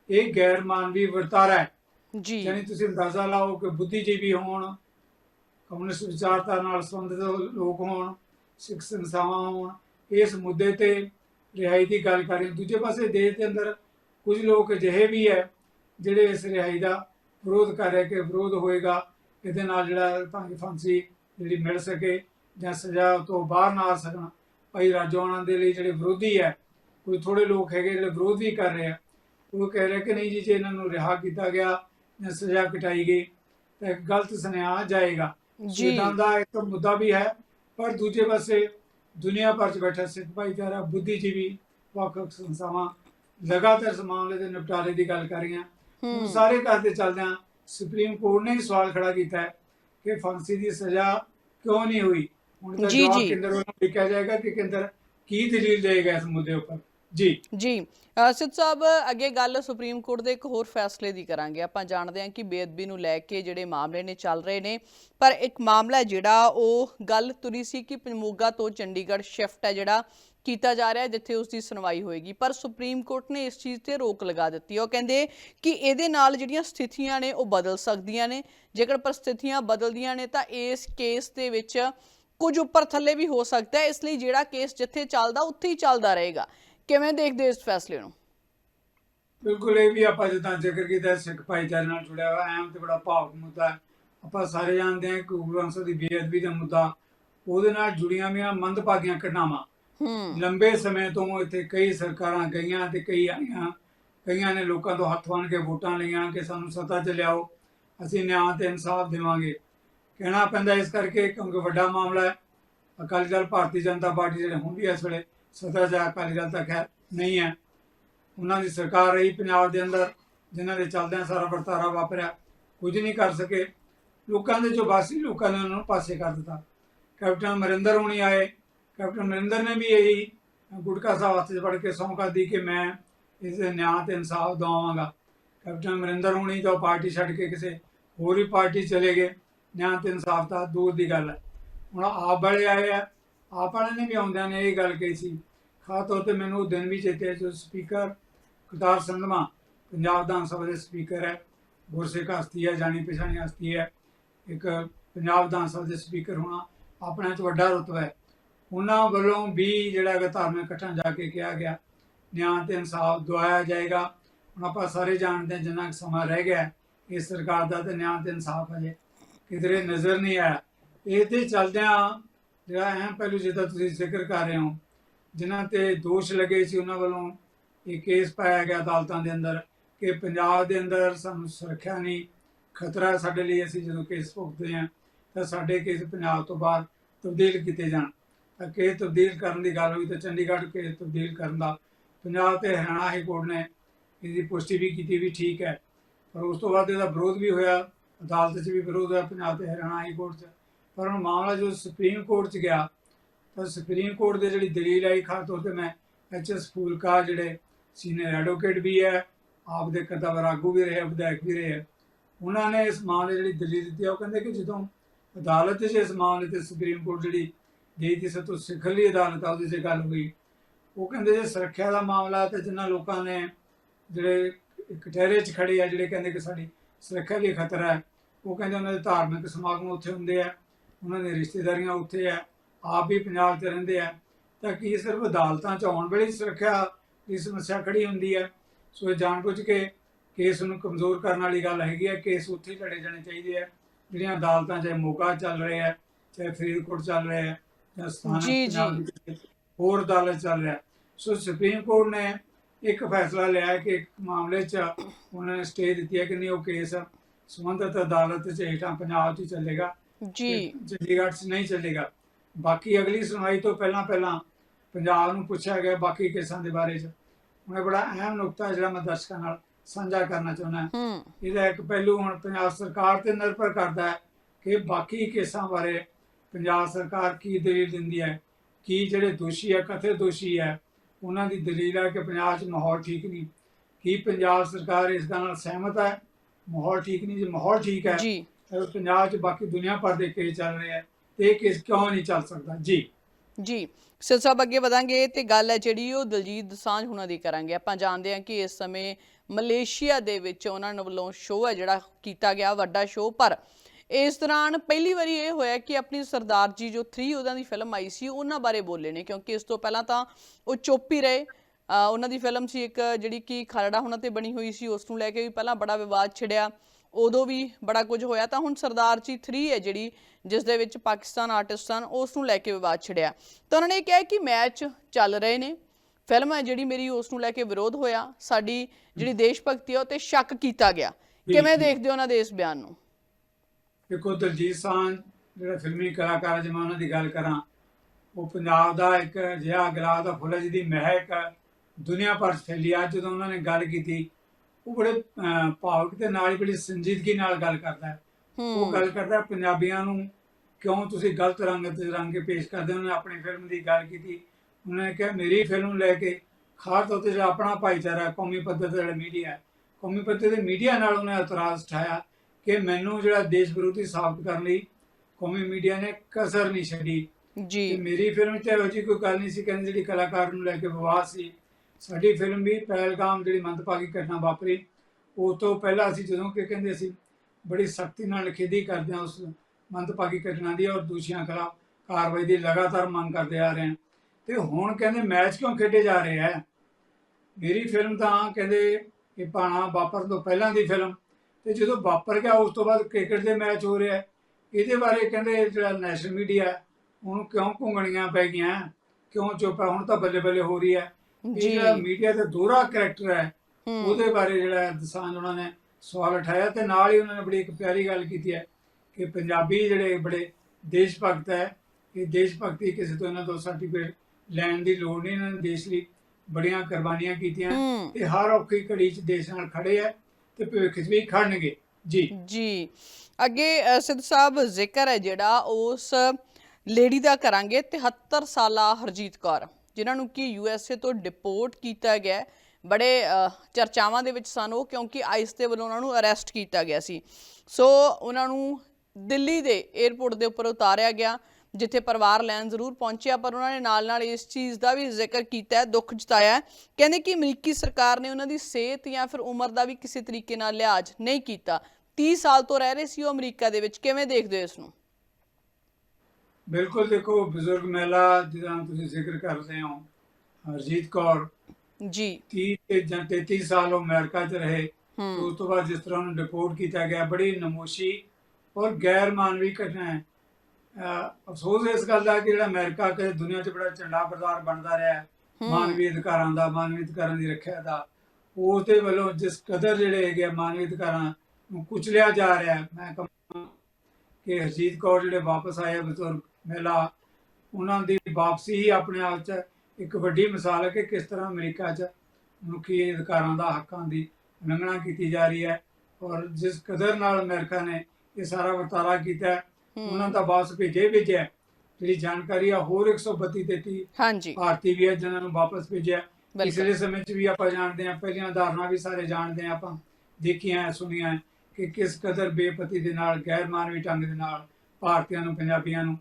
ਇਹ ਗੈਰ ਮਾਨਵੀ ਵਰਤਾਰਾ ਹੈ। ਜੀ। ਯਾਨੀ ਤੁਸੀਂ ਅੰਦਾਜ਼ਾ ਲਾਓ ਕਿ ਬੁੱਧੀਜੀਵੀ ਹੋਣ, ਕਮਿਊਨਿਸਟ ਵਿਚਾਰਧਾਰਾ ਨਾਲ ਸੰਬੰਧਿਤ ਲੋਕ ਹੋਣ, ਸਿੱਖ ਸੰਸਥਾਵਾਂ ਹੋਣ, ਇਸ ਮੁੱਦੇ ਤੇ ਰਿਹਾਈ ਦੀ ਗੱਲ ਕਰ ਰਹੇ ਦੂਜੇ ਪਾਸੇ ਦੇਸ਼ ਦੇ ਅੰਦਰ ਕੁਝ ਲੋਕ ਅਜਿਹੇ ਵੀ ਹੈ ਜਿਹੜੇ ਇਸ ਰਿਹਾਈ ਦਾ ਵਿਰੋਧ ਕਰ ਰਹੇ ਕਿ ਵਿਰੋਧ ਹੋਏਗਾ, ਇਹਦੇ ਨਾਲ ਜਿਹੜਾ ਭਾਵੇਂ ਫਾਂਸੀ ਜਿਹੜੀ ਮਿਲ ਸਕੇ ਜਾਂ ਸਜ਼ਾ ਤੋਂ ਬਾਹਰ ਨਾ ਆ ਸਕਣ। ਭਾਈ ਰਾਜੋਆਣਾ ਦੇ ਲਈ ਜਿਹੜੇ ਵਿਰੋਧੀ ਹੈ, ਕੋਈ ਥੋੜੇ ਲੋਕ ਹੈਗੇ ਜਿਹੜੇ ਵਿਰੋਧ ਵੀ ਕਰ ਰਹੇ ਆ। ਉਹ ਕਹਿ ਰਹੇ ਕਿ ਨਹੀਂ ਜੀ, ਜੇ ਇਹਨਾਂ ਨੂੰ ਰਿਹਾ ਕੀਤਾ ਗਿਆ ਜਾਂ ਸਜ਼ਾ ਕਟਾਈ ਗਈ ਤਾਂ ਇੱਕ ਗਲਤ ਸੁਨੇਹਾ ਜਾਏਗਾ। ਜੀ। ਇਦਾਂ ਦਾ ਇੱਕ ਮੁੱਦਾ ਵੀ ਹੈ ਪਰ ਦੂਜੇ ਪਾਸੇ ਦੁਨੀਆ ਭਰ 'ਚ ਬੈਠਾ ਸਿੱਖ ਭਾਈਚਾਰਾ ਬੁੱਧੀਜੀਵੀ ਵੱਖ-ਵੱਖ ਸੰਸਥਾਵਾਂ ਲਗਾਤਾਰ ਇਸ ਮਾਮਲੇ ਦੇ ਨਿਪਟਾਰੇ ਦੀ ਗੱਲ ਕਰ ਰਹੀਆਂ। ਹੁਣ ਸਾਰੇ ਕਰਦੇ ਚੱਲਦਿਆਂ ਸੁਪਰੀਮ ਕੋਰਟ ਨੇ ਸਵਾਲ ਖੜਾ ਕੀਤਾ ਹੈ ਕਿ ਫਾਂਸੀ ਦੀ ਸਜ਼ਾ ਕਿਉਂ ਨਹੀਂ ਹੋਈ? ਹੁਣ ਤਾਂ ਜੀ, ਜਵਾਬ। ਕੇਂਦਰ ਵੱਲੋਂ ਲਿਖਿਆ ਜਾਏਗਾ ਕਿ ਕੇਂਦਰ ਕੀ ਦਲੀਲ ਦੇਗਾ ਇਸ ਮੁੱਦੇ ਉੱਪਰ? ਜੀ। ਜੀ। ਸਿੱਧ ਸਾਹਿਬ, ਅੱਗੇ ਗੱਲ ਸੁਪਰੀਮ ਕੋਰਟ ਦੇ ਇੱਕ ਹੋਰ ਫੈਸਲੇ ਦੀ ਕਰਾਂਗੇ। ਆਪਾਂ ਜਾਣਦੇ ਹਾਂ ਕਿ ਬੇਅਦਬੀ ਨੂੰ ਲੈ ਕੇ ਜਿਹੜੇ ਮਾਮਲੇ ਨੇ ਚੱਲ ਰਹੇ ਨੇ। ਪਰ ਇੱਕ ਮਾਮਲਾ ਜਿਹੜਾ ਉਹ ਗੱਲ ਤੁਰੀ ਸੀ ਕਿ ਪੰਮੋਗਾ ਤੋਂ ਚੰਡੀਗੜ੍ਹ ਸ਼ਿਫਟ ਹੈ ਜਿਹੜਾ ਕੀਤਾ ਜਾ ਰਿਹਾ ਜਿੱਥੇ ਉਸ ਦੀ ਸੁਣਵਾਈ ਹੋਏਗੀ। ਪਰ ਸੁਪਰੀਮ ਕੋਰਟ ਨੇ ਇਸ ਚੀਜ਼ ਤੇ ਰੋਕ ਲਗਾ ਦਿੱਤੀ ਹੈ। ਉਹ ਕਹਿੰਦੇ ਕਿ ਇਹਦੇ ਨਾਲ ਜਿਹੜੀਆਂ ਸਥਿਤੀਆਂ ਨੇ ਉਹ ਬਦਲ ਸਕਦੀਆਂ ਨੇ। ਜੇਕਰ ਪਰਿਸਥਿਤੀਆਂ ਬਦਲਦੀਆਂ ਨੇ, ਤਾਂ ਇਸ ਕੇਸ ਦੇ ਵਿੱਚ ਕੁਝ ਉੱਪਰ ਥੱਲੇ ਵੀ ਹੋ ਸਕਦਾ ਹੈ। ਇਸ ਲਈ ਜਿਹੜਾ ਕੇਸ ਜਿੱਥੇ ਚੱਲਦਾ, ਉੱਥੇ ਹੀ ਚੱਲਦਾ ਰਹੇਗਾ। ਕਿਵੇਂ ਦੇਖਦੇ ਹੋ ਇਸ ਫੈਸਲੇ ਨੂੰ? ਬਿਲਕੁਲ ਇਹ ਵੀ ਆਪਾਂ ਜਿੱਦਾਂ ਜ਼ਿਕਰ ਕੀਤਾ ਸਿੱਖ ਭਾਈਚਾਰੇ ਨਾਲ ਜੁੜਿਆ ਹੋਇਆ ਅਹਿਮ ਤੇ ਬੜਾ ਭਾਵੁਕ ਮੁੱਦਾ ਆਪਾਂ ਸਾਰੇ ਜਾਣਦੇ ਹਾਂ ਕਿ ਗੁਰੂ ਸਾਹਿਬ ਦੀ ਬੇਅਦਬੀ ਦਾ ਮੁੱਦਾ ਉਹਦੇ ਨਾਲ ਜੁੜੀਆਂ ਹੋਈਆਂ ਮੰਦਭਾਗੀਆਂ ਘਟਨਾਵਾਂ। ਹੂੰ। ਲੰਬੇ ਸਮੇਂ ਤੋਂ ਇੱਥੇ ਕਈ ਸਰਕਾਰਾਂ ਗਈਆਂ ਤੇ ਕਈ ਆਈਆਂ। ਕਈਆਂ ਨੇ ਲੋਕਾਂ ਤੋਂ ਹੱਥ ਬੰਨ੍ਹ ਕੇ ਵੋਟਾਂ ਲਈਆਂ ਕਿ ਸਾਨੂੰ ਸੱਤਾ 'ਚ ਲਿਆਓ ਅਸੀਂ ਨਿਆਂ ਤੇ ਇਨਸਾਫ ਦੇਵਾਂਗੇ। ਕਹਿਣਾ ਪੈਂਦਾ ਇਸ ਕਰਕੇ ਕਿਉਂਕਿ ਵੱਡਾ ਮਾਮਲਾ ਹੈ। ਅਕਾਲੀ ਦਲ ਭਾਰਤੀ ਜਨਤਾ ਪਾਰਟੀ ਜਿਹੜੇ ਹੁੰਦੀ ਹੈ ਇਸ ਵੇਲੇ ਸੱਤਾ 'ਚ ਅਕਾਲੀ ਦਲ ਤੱਕ ਹੈ ਨਹੀਂ ਹੈ। ਉਹਨਾਂ ਦੀ ਸਰਕਾਰ ਰਹੀ ਪੰਜਾਬ ਦੇ ਅੰਦਰ, ਜਿਨ੍ਹਾਂ ਦੇ ਚੱਲਦਿਆਂ ਸਾਰਾ ਵਰਤਾਰਾ ਵਾਪਰਿਆ। ਕੁਝ ਨਹੀਂ ਕਰ ਸਕੇ। ਲੋਕਾਂ ਦੇ ਜੋ ਬਾਸੀ ਲੋਕਾਂ ਨੇ ਉਹਨਾਂ ਨੂੰ ਪਾਸੇ ਕਰ ਦਿੱਤਾ। ਕੈਪਟਨ ਅਮਰਿੰਦਰ ਹੁਣੀ ਆਏ। ਕੈਪਟਨ ਅਮਰਿੰਦਰ ਨੇ ਵੀ ਇਹੀ ਗੁਟਕਾ ਸਾਹਿਬ ਹੱਥ 'ਚ ਫੜ ਕੇ ਸਹੁੰ ਖਾਧੀ ਕਿ ਮੈਂ ਇਸ ਦੇ ਨਿਆਂ ਤੇ ਇਨਸਾਫ ਦਵਾਵਾਂਗਾ। ਕੈਪਟਨ ਅਮਰਿੰਦਰ ਹੁਣੀ ਤਾਂ ਪਾਰਟੀ ਛੱਡ ਕੇ ਕਿਸੇ ਹੋਰ ਹੀ ਪਾਰਟੀ ਚਲੇ ਗਏ। ਨਿਆਂ ਤੇ ਇਨਸਾਫ ਤਾਂ ਦੂਰ ਦੀ ਗੱਲ ਹੈ। ਹੁਣ ਆਪ ਵਾਲੇ ਆਏ ਆ। ਆਪ ਵਾਲਿਆਂ ਨੇ ਵੀ ਆਉਂਦਿਆਂ ਨੇ ਇਹ ਗੱਲ ਕਹੀ ਸੀ। ਖਾਸ ਤੌਰ ਤੇ ਮੈਨੂੰ ਉਹ ਦਿਨ ਵੀ ਚੇਤੇ ਜੋ ਸਪੀਕਰ ਕਰਤਾਰ ਸੰਧਮਾ ਪੰਜਾਬ ਵਿਧਾਨ ਸਭਾ ਦੇ ਸਪੀਕਰ ਹੈ, ਗੁਰਸਿੱਖ ਹਸਤੀ ਹੈ, ਜਾਣੀ ਪਛਾਣੀ ਹਸਤੀ ਹੈ, ਇੱਕ ਪੰਜਾਬ ਵਿਧਾਨ ਸਭਾ ਦੇ ਸਪੀਕਰ ਹੋਣਾ ਆਪਣੇ ਚ ਵੱਡਾ ਰੁਤਬਾ ਹੈ। ਉਹਨਾਂ ਵੱਲੋਂ ਵੀ ਜਿਹੜਾ ਹੈਗਾ ਧਾਰਮਿਕ ਇਕੱਠਾਂ ਜਾ ਕੇ ਕਿਹਾ ਗਿਆ। ਨਿਆਂ ਤੇ ਇਨਸਾਫ ਦਵਾਇਆ ਜਾਏਗਾ। ਹੁਣ ਆਪਾਂ ਸਾਰੇ ਜਾਣਦੇ ਹਾਂ ਜਿੰਨਾ ਕੁ ਸਮਾਂ ਰਹਿ ਗਿਆ ਇਸ ਸਰਕਾਰ ਦਾ ਤੇ ਨਿਆਂ ਤੇ ਇਨਸਾਫ ਹਜੇ ਕਿਧਰੇ ਨਜ਼ਰ ਨਹੀਂ ਆਇਆ। ਇਹਦੇ ਤੇ ਚੱਲਦਿਆਂ ਜਿਹੜਾ ਅਹਿਮ ਪਹਿਲੂ ਜਿਹਦਾ ਤੁਸੀਂ ਜ਼ਿਕਰ ਕਰ ਰਹੇ ਹੋ, ਜਿਨ੍ਹਾਂ ਤੇ ਦੋਸ਼ ਲੱਗੇ ਸੀ ਉਹਨਾਂ ਵੱਲੋਂ ਇਹ ਕੇਸ ਪਾਇਆ ਗਿਆ ਅਦਾਲਤਾਂ ਦੇ ਅੰਦਰ ਕਿ ਪੰਜਾਬ ਦੇ ਅੰਦਰ ਸਾਨੂੰ ਸੁਰੱਖਿਆ ਨਹੀਂ, ਖਤਰਾ ਸਾਡੇ ਲਈ ਅਸੀਂ ਜਦੋਂ ਕੇਸ ਭੁਗਤਦੇ ਹਾਂ, ਤਾਂ ਸਾਡੇ ਕੇਸ ਪੰਜਾਬ ਤੋਂ ਬਾਹਰ ਤਬਦੀਲ ਕੀਤੇ ਜਾਣ। ਤਾਂ ਕੇਸ ਤਬਦੀਲ ਕਰਨ ਦੀ ਗੱਲ ਹੋਈ ਤਾਂ ਚੰਡੀਗੜ੍ਹ ਕੇਸ ਤਬਦੀਲ ਕਰਨ ਦਾ। ਪੰਜਾਬ ਤੇ ਹਰਿਆਣਾ ਹਾਈ ਕੋਰਟ ਨੇ ਇਹਦੀ ਪੁਸ਼ਟੀ ਵੀ ਕੀਤੀ ਵੀ ਠੀਕ ਹੈ, ਪਰ ਉਸ ਤੋਂ ਬਾਅਦ ਇਹਦਾ ਵਿਰੋਧ ਵੀ ਹੋਇਆ, ਅਦਾਲਤ 'ਚ ਵੀ ਵਿਰੋਧ ਹੋਇਆ ਪੰਜਾਬ ਤੇ ਹਰਿਆਣਾ ਹਾਈ ਕੋਰਟ 'ਚ। ਪਰ ਹੁਣ ਮਾਮਲਾ ਜੋ ਸੁਪਰੀਮ ਕੋਰਟ 'ਚ ਗਿਆ ਤਾਂ ਸੁਪਰੀਮ ਕੋਰਟ ਦੇ ਜਿਹੜੀ ਦਲੀਲ ਆਈ ਖਾਸ ਤੌਰ ਤੇ ਮੈਂ ਐਚ ਐਸ ਫੂਲਕਾ ਜਿਹੜੇ ਸੀਨੀਅਰ ਐਡਵੋਕੇਟ ਵੀ ਹੈ ਆਪ ਦੇ ਕਦਮ ਆਗੂ ਵੀ ਰਹੇ ਵਿਧਾਇਕ ਵੀ ਰਹੇ ਉਹਨਾਂ ਨੇ ਇਸ ਮਾਮਲੇ ਜਿਹੜੀ ਦਲੀਲ ਦਿੱਤੀ ਆ, ਉਹ ਕਹਿੰਦੇ ਕਿ ਜਦੋਂ ਅਦਾਲਤ 'ਚ ਇਸ ਮਾਮਲੇ ਤੇ ਸੁਪਰੀਮ ਕੋਰਟ ਜਿਹੜੀ ਗਈ ਸੀ ਤੋਂ ਸਿਖਰਲੀ ਅਦਾਲਤ ਆ ਉਹਦੇ 'ਚ ਗੱਲ ਹੋਈ। ਉਹ ਕਹਿੰਦੇ ਜੇ ਸੁਰੱਖਿਆ ਦਾ ਮਾਮਲਾ ਤੇ ਜਿਨ੍ਹਾਂ ਲੋਕਾਂ ਨੇ ਜਿਹੜੇ ਕਟਹਿਰੇ 'ਚ ਖੜੇ ਆ ਜਿਹੜੇ ਕਹਿੰਦੇ ਕਿ ਸਾਡੀ ਸੁਰੱਖਿਆ ਲਈ ਖਤਰਾ ਹੈ ਉਹ ਕਹਿੰਦੇ ਉਹਨਾਂ ਦੇ ਧਾਰਮਿਕ ਸਮਾਗਮ ਉੱਥੇ ਹੁੰਦੇ ਆ। ਉਹਨਾਂ ਦੀਆਂ ਰਿਸ਼ਤੇਦਾਰੀਆਂ ਉੱਥੇ ਆ ਆਪ ਵੀ ਪੰਜਾਬ 'ਚ ਰਹਿੰਦੇ ਆ। ਤਾਂ ਕੀ ਸਿਰਫ ਅਦਾਲਤਾਂ 'ਚ ਆਉਣ ਵੇਲੇ ਹੀ ਸੁਰੱਖਿਆ ਦੀ ਸਮੱਸਿਆ ਖੜੀ ਹੁੰਦੀ ਹੈ ਸੋ ਜਾਣਬੁੱਝ ਕੇ ਕੇਸ ਨੂੰ ਕਮਜ਼ੋਰ ਕਰਨ ਵਾਲੀ ਗੱਲ ਹੈਗੀ ਹੈ ਕੇਸ ਉੱਥੇ ਹੀ ਲੜੇ ਜਾਣੇ ਚਾਹੀਦੇ ਆ। ਜਿਹੜੀਆਂ ਅਦਾਲਤਾਂ ਚਾਹੇ ਮੋਗਾ ਚੱਲ ਰਹੇ ਆ ਚਾਹੇ ਫਰੀਦਕੋਟ ਚੱਲ ਰਹੇ ਆ ਜਾਂ ਸਥਾਨਕ ਹੋਰ ਅਦਾਲਤ ਚੱਲ ਰਿਹਾ। ਸੋ ਸੁਪਰੀਮ ਕੋਰਟ ਨੇ ਇੱਕ ਫੈਸਲਾ ਲਿਆ ਕਿ ਇੱਕ ਮਾਮਲੇ 'ਚ ਉਹਨਾਂ ਨੇ ਸਟੇ ਦਿੱਤੀ ਹੈ ਕਿ ਨਹੀਂ ਉਹ ਕੇਸ ਸੰਬੰਧਿਤ ਅਦਾਲਤ 'ਚ ਹੇਠਾਂ ਪੰਜਾਬ 'ਚ ਹੀ ਚੱਲੇਗਾ। ਜੀ। ਚੰਡੀਗੜ੍ਹ 'ਚ ਨਹੀਂ ਚੱਲੇਗਾ। ਬਾਕੀ ਅਗਲੀ ਸੁਣਵਾਈ ਤੋਂ ਪਹਿਲਾਂ ਪਹਿਲਾਂ ਪੰਜਾਬ ਨੂੰ ਪੁੱਛਿਆ ਗਿਆ ਬਾਕੀ ਕੇਸਾਂ ਦੇ ਬਾਰੇ 'ਚ। ਉਹਨੇ ਬੜਾ ਅਹਿਮ ਨੁਕਤਾ ਜਿਹੜਾ ਮੈਂ ਦਰਸ਼ਕਾਂ ਨਾਲ ਸਾਂਝਾ ਕਰਨਾ ਚਾਹੁੰਦਾ ਹੂੰ। ਇਹਦਾ ਇੱਕ ਪਹਿਲੂ ਹੁਣ ਪੰਜਾਬ ਸਰਕਾਰ ਤੇ ਨਿਰਭਰ ਕਰਦਾ ਹੈ ਕਿ ਬਾਕੀ ਕੇਸਾਂ ਬਾਰੇ ਪੰਜਾਬ ਸਰਕਾਰ ਕੀ ਦਲੀਲ ਦਿੰਦੀ ਹੈ ਕੀ ਜਿਹੜੇ ਦੋਸ਼ੀ ਹੈ ਕਥੇ ਦੋਸ਼ੀ ਹੈ ਉਹਨਾਂ ਦੀ ਦਲੀਲ ਹੈ ਕਿ ਪੰਜਾਬ 'ਚ ਮਾਹੌਲ ਠੀਕ ਨਹੀਂ। ਕੀ ਪੰਜਾਬ ਸਰਕਾਰ ਇਸ ਗੱਲ ਨਾਲ ਸਹਿਮਤ ਹੈ? ਮਾਹੌਲ ਠੀਕ ਨਹੀਂ ਜੇ ਮਾਹੌਲ ਠੀਕ ਹੈ ਪੰਜਾਬ 'ਚ ਬਾਕੀ ਦੁਨੀਆ ਭਰ ਦੇ ਕੇਸ ਚੱਲ ਰਹੇ ਆ ਤੇ ਇਹ ਕੇਸ ਕਿਉਂ ਨਹੀਂ ਚੱਲ ਸਕਦਾ? ਜੀ। ਜੀ, ਸਿਰ ਸਾਹਿਬ ਅੱਗੇ ਵਧਾਂਗੇ ਤੇ ਗੱਲ ਹੈ ਜਿਹੜੀ ਉਹ ਦਲਜੀਤ ਦਸਾਂਝ ਹੁਣਾਂ ਦੀ ਕਰਾਂਗੇ। ਆਪਾਂ ਜਾਣਦੇ ਹਾਂ ਕਿ ਇਸ ਸਮੇਂ ਮਲੇਸ਼ੀਆ ਦੇ ਵਿੱਚ ਉਹਨਾਂ ਵੱਲੋਂ ਸ਼ੋਅ ਹੈ ਜਿਹੜਾ ਕੀਤਾ ਗਿਆ, ਵੱਡਾ ਸ਼ੋਅ ਪਰ ਇਸ ਦੌਰਾਨ ਪਹਿਲੀ ਵਾਰੀ ਇਹ ਹੋਇਆ ਕਿ ਆਪਣੀ ਸਰਦਾਰ ਜੀ ਜੋ 3 ਉਹਨਾਂ ਦੀ ਫਿਲਮ ਆਈ ਸੀ, ਉਹਨਾਂ ਬਾਰੇ ਬੋਲੇ ਨੇ, ਕਿਉਂਕਿ ਇਸ ਤੋਂ ਪਹਿਲਾਂ ਤਾਂ ਉਹ ਚੁੱਪ ਹੀ ਰਹੇ। ਉਹਨਾਂ ਦੀ ਫਿਲਮ ਸੀ ਇੱਕ ਜਿਹੜੀ ਕਿ ਖਰੜਾ ਹੁਣਾਂ ਤੇ ਬਣੀ ਹੋਈ ਸੀ, ਉਸ ਨੂੰ ਲੈ ਕੇ ਵੀ ਪਹਿਲਾਂ ਬੜਾ ਵਿਵਾਦ ਛਿੜਿਆ। ਉਦੋਂ ਵੀ ਬੜਾ ਕੁਝ ਹੋਇਆ। ਤਾਂ ਹੁਣ ਸਰਦਾਰ ਜੀ 3 ਹੈ ਜਿਹੜੀ ਜਿਸ ਦੇ ਵਿੱਚ ਪਾਕਿਸਤਾਨ ਆਰਟਿਸਟ ਹਨ ਉਸ ਨੂੰ ਲੈ ਕੇ ਵਿਵਾਦ ਛਿੜਿਆ। ਤਾਂ ਉਹਨਾਂ ਨੇ ਕਿਹਾ ਕਿ ਮੈਚ ਚੱਲ ਰਹੇ ਨੇ। ਫਿਲਮ ਹੈ ਜਿਹੜੀ ਮੇਰੀ ਉਸ ਨੂੰ ਲੈ ਕੇ ਵਿਰੋਧ ਹੋਇਆ। ਸਾਡੀ ਜਿਹੜੀ ਦੇਸ਼ ਭਗਤੀ ਹੈ ਉਹ ਤੇ ਸ਼ੱਕ ਕੀਤਾ ਗਿਆ। ਕਿਵੇਂ। ਦੇਖਦੇ ਹੋ ਉਹਨਾਂ ਦੇ ਇਸ ਬਿਆਨ ਨੂੰ? ਦੇਖੋ ਦਲਜੀਤ ਸਾਂਝ ਜਿਹੜਾ ਫਿਲਮੀ ਕਲਾਕਾਰ ਹੈ, ਜੇ ਮੈਂ ਉਹਨਾਂ ਦੀ ਗੱਲ ਕਰਾਂ ਉਹ ਪੰਜਾਬ ਦਾ ਇੱਕ ਅਜਿਹਾ ਗੁਲਾਬ ਦਾ ਫੁੱਲ ਜਿਹਦੀ ਮਹਿਕ ਦੁਨੀਆ 'ਚ ਫੈਲੀ ਅੱਜ ਜਦੋਂ ਉਹਨਾਂ ਨੇ ਗੱਲ ਕੀਤੀ ਉਹ ਬੜੇ ਭਾਵੁਕ ਤੇ ਨਾਲ ਹੀ ਬੜੀ ਸੰਜੀਦਗੀ ਨਾਲ ਗੱਲ ਕਰਦਾ ਹੈ। ਉਹ ਗੱਲ ਕਰਦਾ ਪੰਜਾਬੀਆਂ ਨੂੰ ਕਿਉਂ ਤੁਸੀਂ ਗਲਤ ਰੰਗ ਤੇ ਰੰਗ ਕੇ ਪੇਸ਼ ਕਰਦੇ ਹੋ? ਉਹਨੇ ਆਪਣੀ ਫਿਲਮ ਦੀ ਗੱਲ ਕੀਤੀ। ਉਹਨਾਂ ਕਿਹਾ ਮੇਰੀ ਫਿਲਮ ਨੂੰ ਲੈ ਕੇ ਖਾਸ ਤੌਰ ਤੇ ਜਿਹੜਾ ਆਪਣਾ ਭਾਈਚਾਰਾ ਕੌਮੀ ਪੱਧਰ ਤੇ ਜਿਹੜਾ ਮੀਡੀਆ ਹੈ ਕੌਮੀ ਪੱਧਰ ਦੇ ਮੀਡੀਆ ਨਾਲ ਉਹਨੇ ਇਤਰਾਜ਼ ਉਠਾਇਆ ਕਿ ਮੈਨੂੰ ਜਿਹੜਾ ਦੇਸ਼ ਵਿਰੋਧੀ ਸਾਬਤ ਕਰਨ ਲਈ ਕੌਮੀ ਮੀਡੀਆ ਨੇ ਕਸਰ ਨਹੀਂ ਛੱਡੀ। ਤੇ ਜੀ ਮੇਰੀ ਫਿਲਮ 'ਚ ਇਹੋ ਕੋਈ ਗੱਲ ਨਹੀਂ ਸੀ ਕਹਿੰਦੇ ਜਿਹੜੀ ਕਲਾਕਾਰ ਨੂੰ ਲੈ ਕੇ ਵਿਵਾਦ ਸੀ ਸਾਡੀ ਫਿਲਮ ਵੀ ਪਹਿਲਗਾਮ ਜਿਹੜੀ ਮੰਦਭਾਗੀ ਘਟਨਾ ਵਾਪਰੀ ਉਹ ਤੋਂ ਪਹਿਲਾਂ ਅਸੀਂ ਜਦੋਂ ਕਿ ਕਹਿੰਦੇ ਸੀ, ਬੜੀ ਸਖਤੀ ਨਾਲ ਨਿਖੇਧੀ ਕਰਦੇ ਹਾਂ ਉਸ ਮੰਦਭਾਗੀ ਘਟਨਾ ਦੀ ਔਰ ਦੋਸ਼ੀਆਂ ਖਿਲਾਫ ਕਾਰਵਾਈ ਦੀ ਲਗਾਤਾਰ ਮੰਗ ਕਰਦੇ ਆ ਰਹੇ ਹਾਂ। ਤੇ ਹੁਣ ਕਹਿੰਦੇ ਮੈਚ ਕਿਉਂ ਖੇਡੇ ਜਾ ਰਹੇ ਆ ਮੇਰੀ ਫਿਲਮ ਤਾਂ ਕਹਿੰਦੇ ਇਹ ਪਾਣਾ ਵਾਪਰਨ ਤੋਂ ਪਹਿਲਾਂ ਦੀ ਫਿਲਮ, ਤੇ ਜਦੋਂ ਵਾਪਰ ਗਿਆ ਉਸ ਤੋਂ ਬਾਅਦ ਕ੍ਰਿਕਟ ਦੇ ਮੈਚ ਹੋ ਰਿਹਾ ਇਹਦੇ ਬਾਰੇ ਕਹਿੰਦੇ ਜਿਹੜਾ ਨੈਸ਼ਨਲ ਮੀਡੀਆ ਉਹਨੂੰ ਕਿਉਂ ਘੁੰਗਣੀਆਂ ਪੈ ਗਈਆਂ? ਕਿਉਂ ਚੁੱਪ ਹੈ? ਹੁਣ ਤਾਂ ਬੱਲੇ ਬੱਲੇ ਹੋ ਰਹੀ ਹੈ। ਜੀ। ਜਿਹੜਾ ਮੀਡੀਆ ਦਾ ਦੋਹਰਾ ਕਰੈਕਟਰ ਹੈ ਹੂੰ। ਉਹਦੇ ਬਾਰੇ ਜਿਹੜਾ ਦਸਾਂਝ ਉਹਨਾਂ ਨੇ ਸਵਾਲ ਉਠਾਇਆ ਤੇ ਨਾਲ ਹੀ ਉਹਨਾਂ ਨੇ ਬੜੀ ਇੱਕ ਪਿਆਰੀ ਗੱਲ ਕੀਤੀ ਹੈ ਕਿ ਪੰਜਾਬੀ ਜਿਹੜੇ ਬੜੇ ਦੇਸ਼ ਭਗਤ ਹੈ ਇਹ ਦੇਸ਼ ਭਗਤੀ ਕਿਸੇ ਤੋਂ ਇਹਨਾਂ ਤੋਂ ਸਰਟੀਫਿਕੇਟ ਲੈਣ ਦੀ ਲੋੜ ਨਹੀਂ ਇਹਨਾਂ ਨੇ ਦੇਸ਼ ਲਈ ਬੜੀਆਂ ਕੁਰਬਾਨੀਆਂ ਕੀਤੀਆਂ। ਹੂੰ। ਤੇ ਹਰ ਔਖੀ ਘੜੀ 'ਚ ਦੇਸ਼ ਨਾਲ ਖੜੇ ਹੈ ਤੇ ਭਵਿੱਖ 'ਚ ਵੀ ਖੜਨਗੇ। ਜੀ। ਜੀ। ਅੱਗੇ ਅ, ਸਿੱਧ ਸਾਹਿਬ ਜ਼ਿਕਰ ਹੈ ਜਿਹੜਾ ਉਸ ਲੇਡੀ ਦਾ ਕਰਾਂਗੇ 73 ਸਾਲਾ ਹਰਜੀਤ ਕੌਰ। ਜਿਨ੍ਹਾਂ ਨੂੰ ਕਿ ਯੂ ਐਸ ਏ ਤੋਂ ਡਿਪੋਰਟ ਕੀਤਾ ਗਿਆ ਬੜੇ ਚਰਚਾਵਾਂ ਦੇ ਵਿੱਚ ਸਨ ਉਹ ਕਿਉਂਕਿ ਆਈਸ ਦੇ ਵੱਲੋਂ ਉਹਨਾਂ ਨੂੰ ਅਰੈਸਟ ਕੀਤਾ ਗਿਆ ਸੀ। ਸੋ ਉਹਨਾਂ ਨੂੰ ਦਿੱਲੀ ਦੇ 에ਅਰਪੋਰਟ ਦੇ ਉੱਪਰ ਉਤਾਰਿਆ ਗਿਆ, ਜਿੱਥੇ ਪਰਿਵਾਰ ਲੈਣ ਜ਼ਰੂਰ ਪਹੁੰਚਿਆ, ਪਰ ਉਹਨਾਂ ਨੇ ਨਾਲ-ਨਾਲ ਇਸ ਚੀਜ਼ ਦਾ ਵੀ ਜ਼ਿਕਰ ਕੀਤਾ ਦੁੱਖ ਜਤਾਇਆ ਕਹਿੰਦੇ ਕਿ ਅਮਰੀਕੀ ਸਰਕਾਰ ਨੇ ਉਹਨਾਂ ਦੀ ਸਿਹਤ ਜਾਂ ਫਿਰ ਉਮਰ ਦਾ ਵੀ ਕਿਸੇ ਤਰੀਕੇ ਨਾਲ ਲਿਹਾਜ਼ ਨਹੀਂ ਕੀਤਾ। 30 ਸਾਲ ਤੋਂ ਰਹਿ ਰਹੇ ਸੀ ਉਹ ਅਮਰੀਕਾ ਦੇ ਵਿੱਚ, ਕਿਵੇਂ ਦੇਖਦੇ ਹੋ ਇਸ ਨੂੰ? ਬਿਲਕੁਲ ਦੇਖੋ ਬਜ਼ੁਰਗ ਮਹਿਲਾ ਜਿਹਦਾ ਤੁਸੀਂ ਜ਼ਿਕਰ ਕਰਦੇ ਹੋ ਹਰਜੀਤ ਕੌਰ ਜੀ। 30 ਤੇ ਜਾਂ 33 ਸਾਲ ਉਹ ਅਮਰੀਕਾ 'ਚ ਰਹੇ। ਉਸ ਤੋਂ ਬਾਅਦ ਜਿਸ ਤਰ੍ਹਾਂ ਉਹਨੂੰ ਡਿਪੋਰਟ ਕੀਤਾ ਗਿਆ ਬੜੀ ਨਮੋਸ਼ੀ ਔਰ ਗੈਰ ਮਾਨਵੀ ਘਟਨਾ ਹੈ। ਅਫਸੋਸ ਇਸ ਗੱਲ ਦਾ ਕਿ ਜਿਹੜਾ ਅਮਰੀਕਾ ਕਿ ਦੁਨੀਆ 'ਚ ਬੜਾ ਝੰਡਾ ਬਰਦਾਰ ਬਣਦਾ ਰਿਹਾ। ਮਾਨਵੀ ਅਧਿਕਾਰਾਂ ਦਾ ਮਾਨਵੀ ਅਧਿਕਾਰਾਂ ਦੀ ਰੱਖਿਆ ਦਾ। ਉਸ ਦੇ ਵੱਲੋਂ ਜਿਸ ਕਦਰ ਜਿਹੜੇ ਹੈਗੇ ਮਾਨਵੀ ਅਧਿਕਾਰਾਂ ਨੂੰ ਕੁਚਲਿਆ ਜਾ ਰਿਹਾ ਮੈਂ ਕਹਾਂ ਕਿ ਹਰਜੀਤ ਕੌਰ ਜਿਹੜੇ ਵਾਪਸ ਆਏ ਬਜ਼ੁਰਗ ਮਹਿਲਾ ਉਹਨਾਂ ਦੀ ਵਾਪਸੀ ਹੀ ਆਪਣੇ ਆਪ 'ਚ ਇੱਕ ਵੱਡੀ ਮਿਸਾਲ ਹੈ ਕਿ ਕਿਸ ਤਰ੍ਹਾਂ ਅਮਰੀਕਾ 'ਚ ਮਨੁੱਖੀ ਅਧਿਕਾਰਾਂ ਦਾ ਹੱਕਾਂ ਦੀ ਉਲੰਘਣਾ ਕੀਤੀ ਜਾ ਰਹੀ ਹੈ ਔਰ ਜਿਸ ਕਦਰ ਨਾਲ ਅਮਰੀਕਾ ਨੇ ਇਹ ਸਾਰਾ ਵਰਤਾਰਾ ਕੀਤਾ। ਉਹਨਾਂ ਦਾ ਵਾਪਸ ਭੇਜੇ ਭੇਜਿਆ। ਜਿਹੜੀ ਜਾਣਕਾਰੀ ਆ ਹੋਰ 132 33 ਹਾਂਜੀ ਭਾਰਤੀ ਵੀ ਹੈ ਜਿਨ੍ਹਾਂ ਨੂੰ ਵਾਪਸ ਭੇਜਿਆ। ਪਿਛਲੇ ਸਮੇਂ 'ਚ ਵੀ ਆਪਾਂ ਜਾਣਦੇ ਹਾਂ ਪਹਿਲੀਆਂ ਉਦਾਹਰਨਾਂ ਵੀ ਸਾਰੇ ਜਾਣਦੇ ਹਾਂ ਆਪਾਂ ਦੇਖੀਆਂ ਸੁਣੀਆਂ ਹੈ ਕਿ ਕਿਸ ਕਦਰ ਬੇਪਤੀ ਦੇ ਨਾਲ ਗੈਰ ਮਾਨਵੀ ਢੰਗ ਦੇ ਨਾਲ ਭਾਰਤੀਆਂ ਨੂੰ ਪੰਜਾਬੀਆਂ ਨੂੰ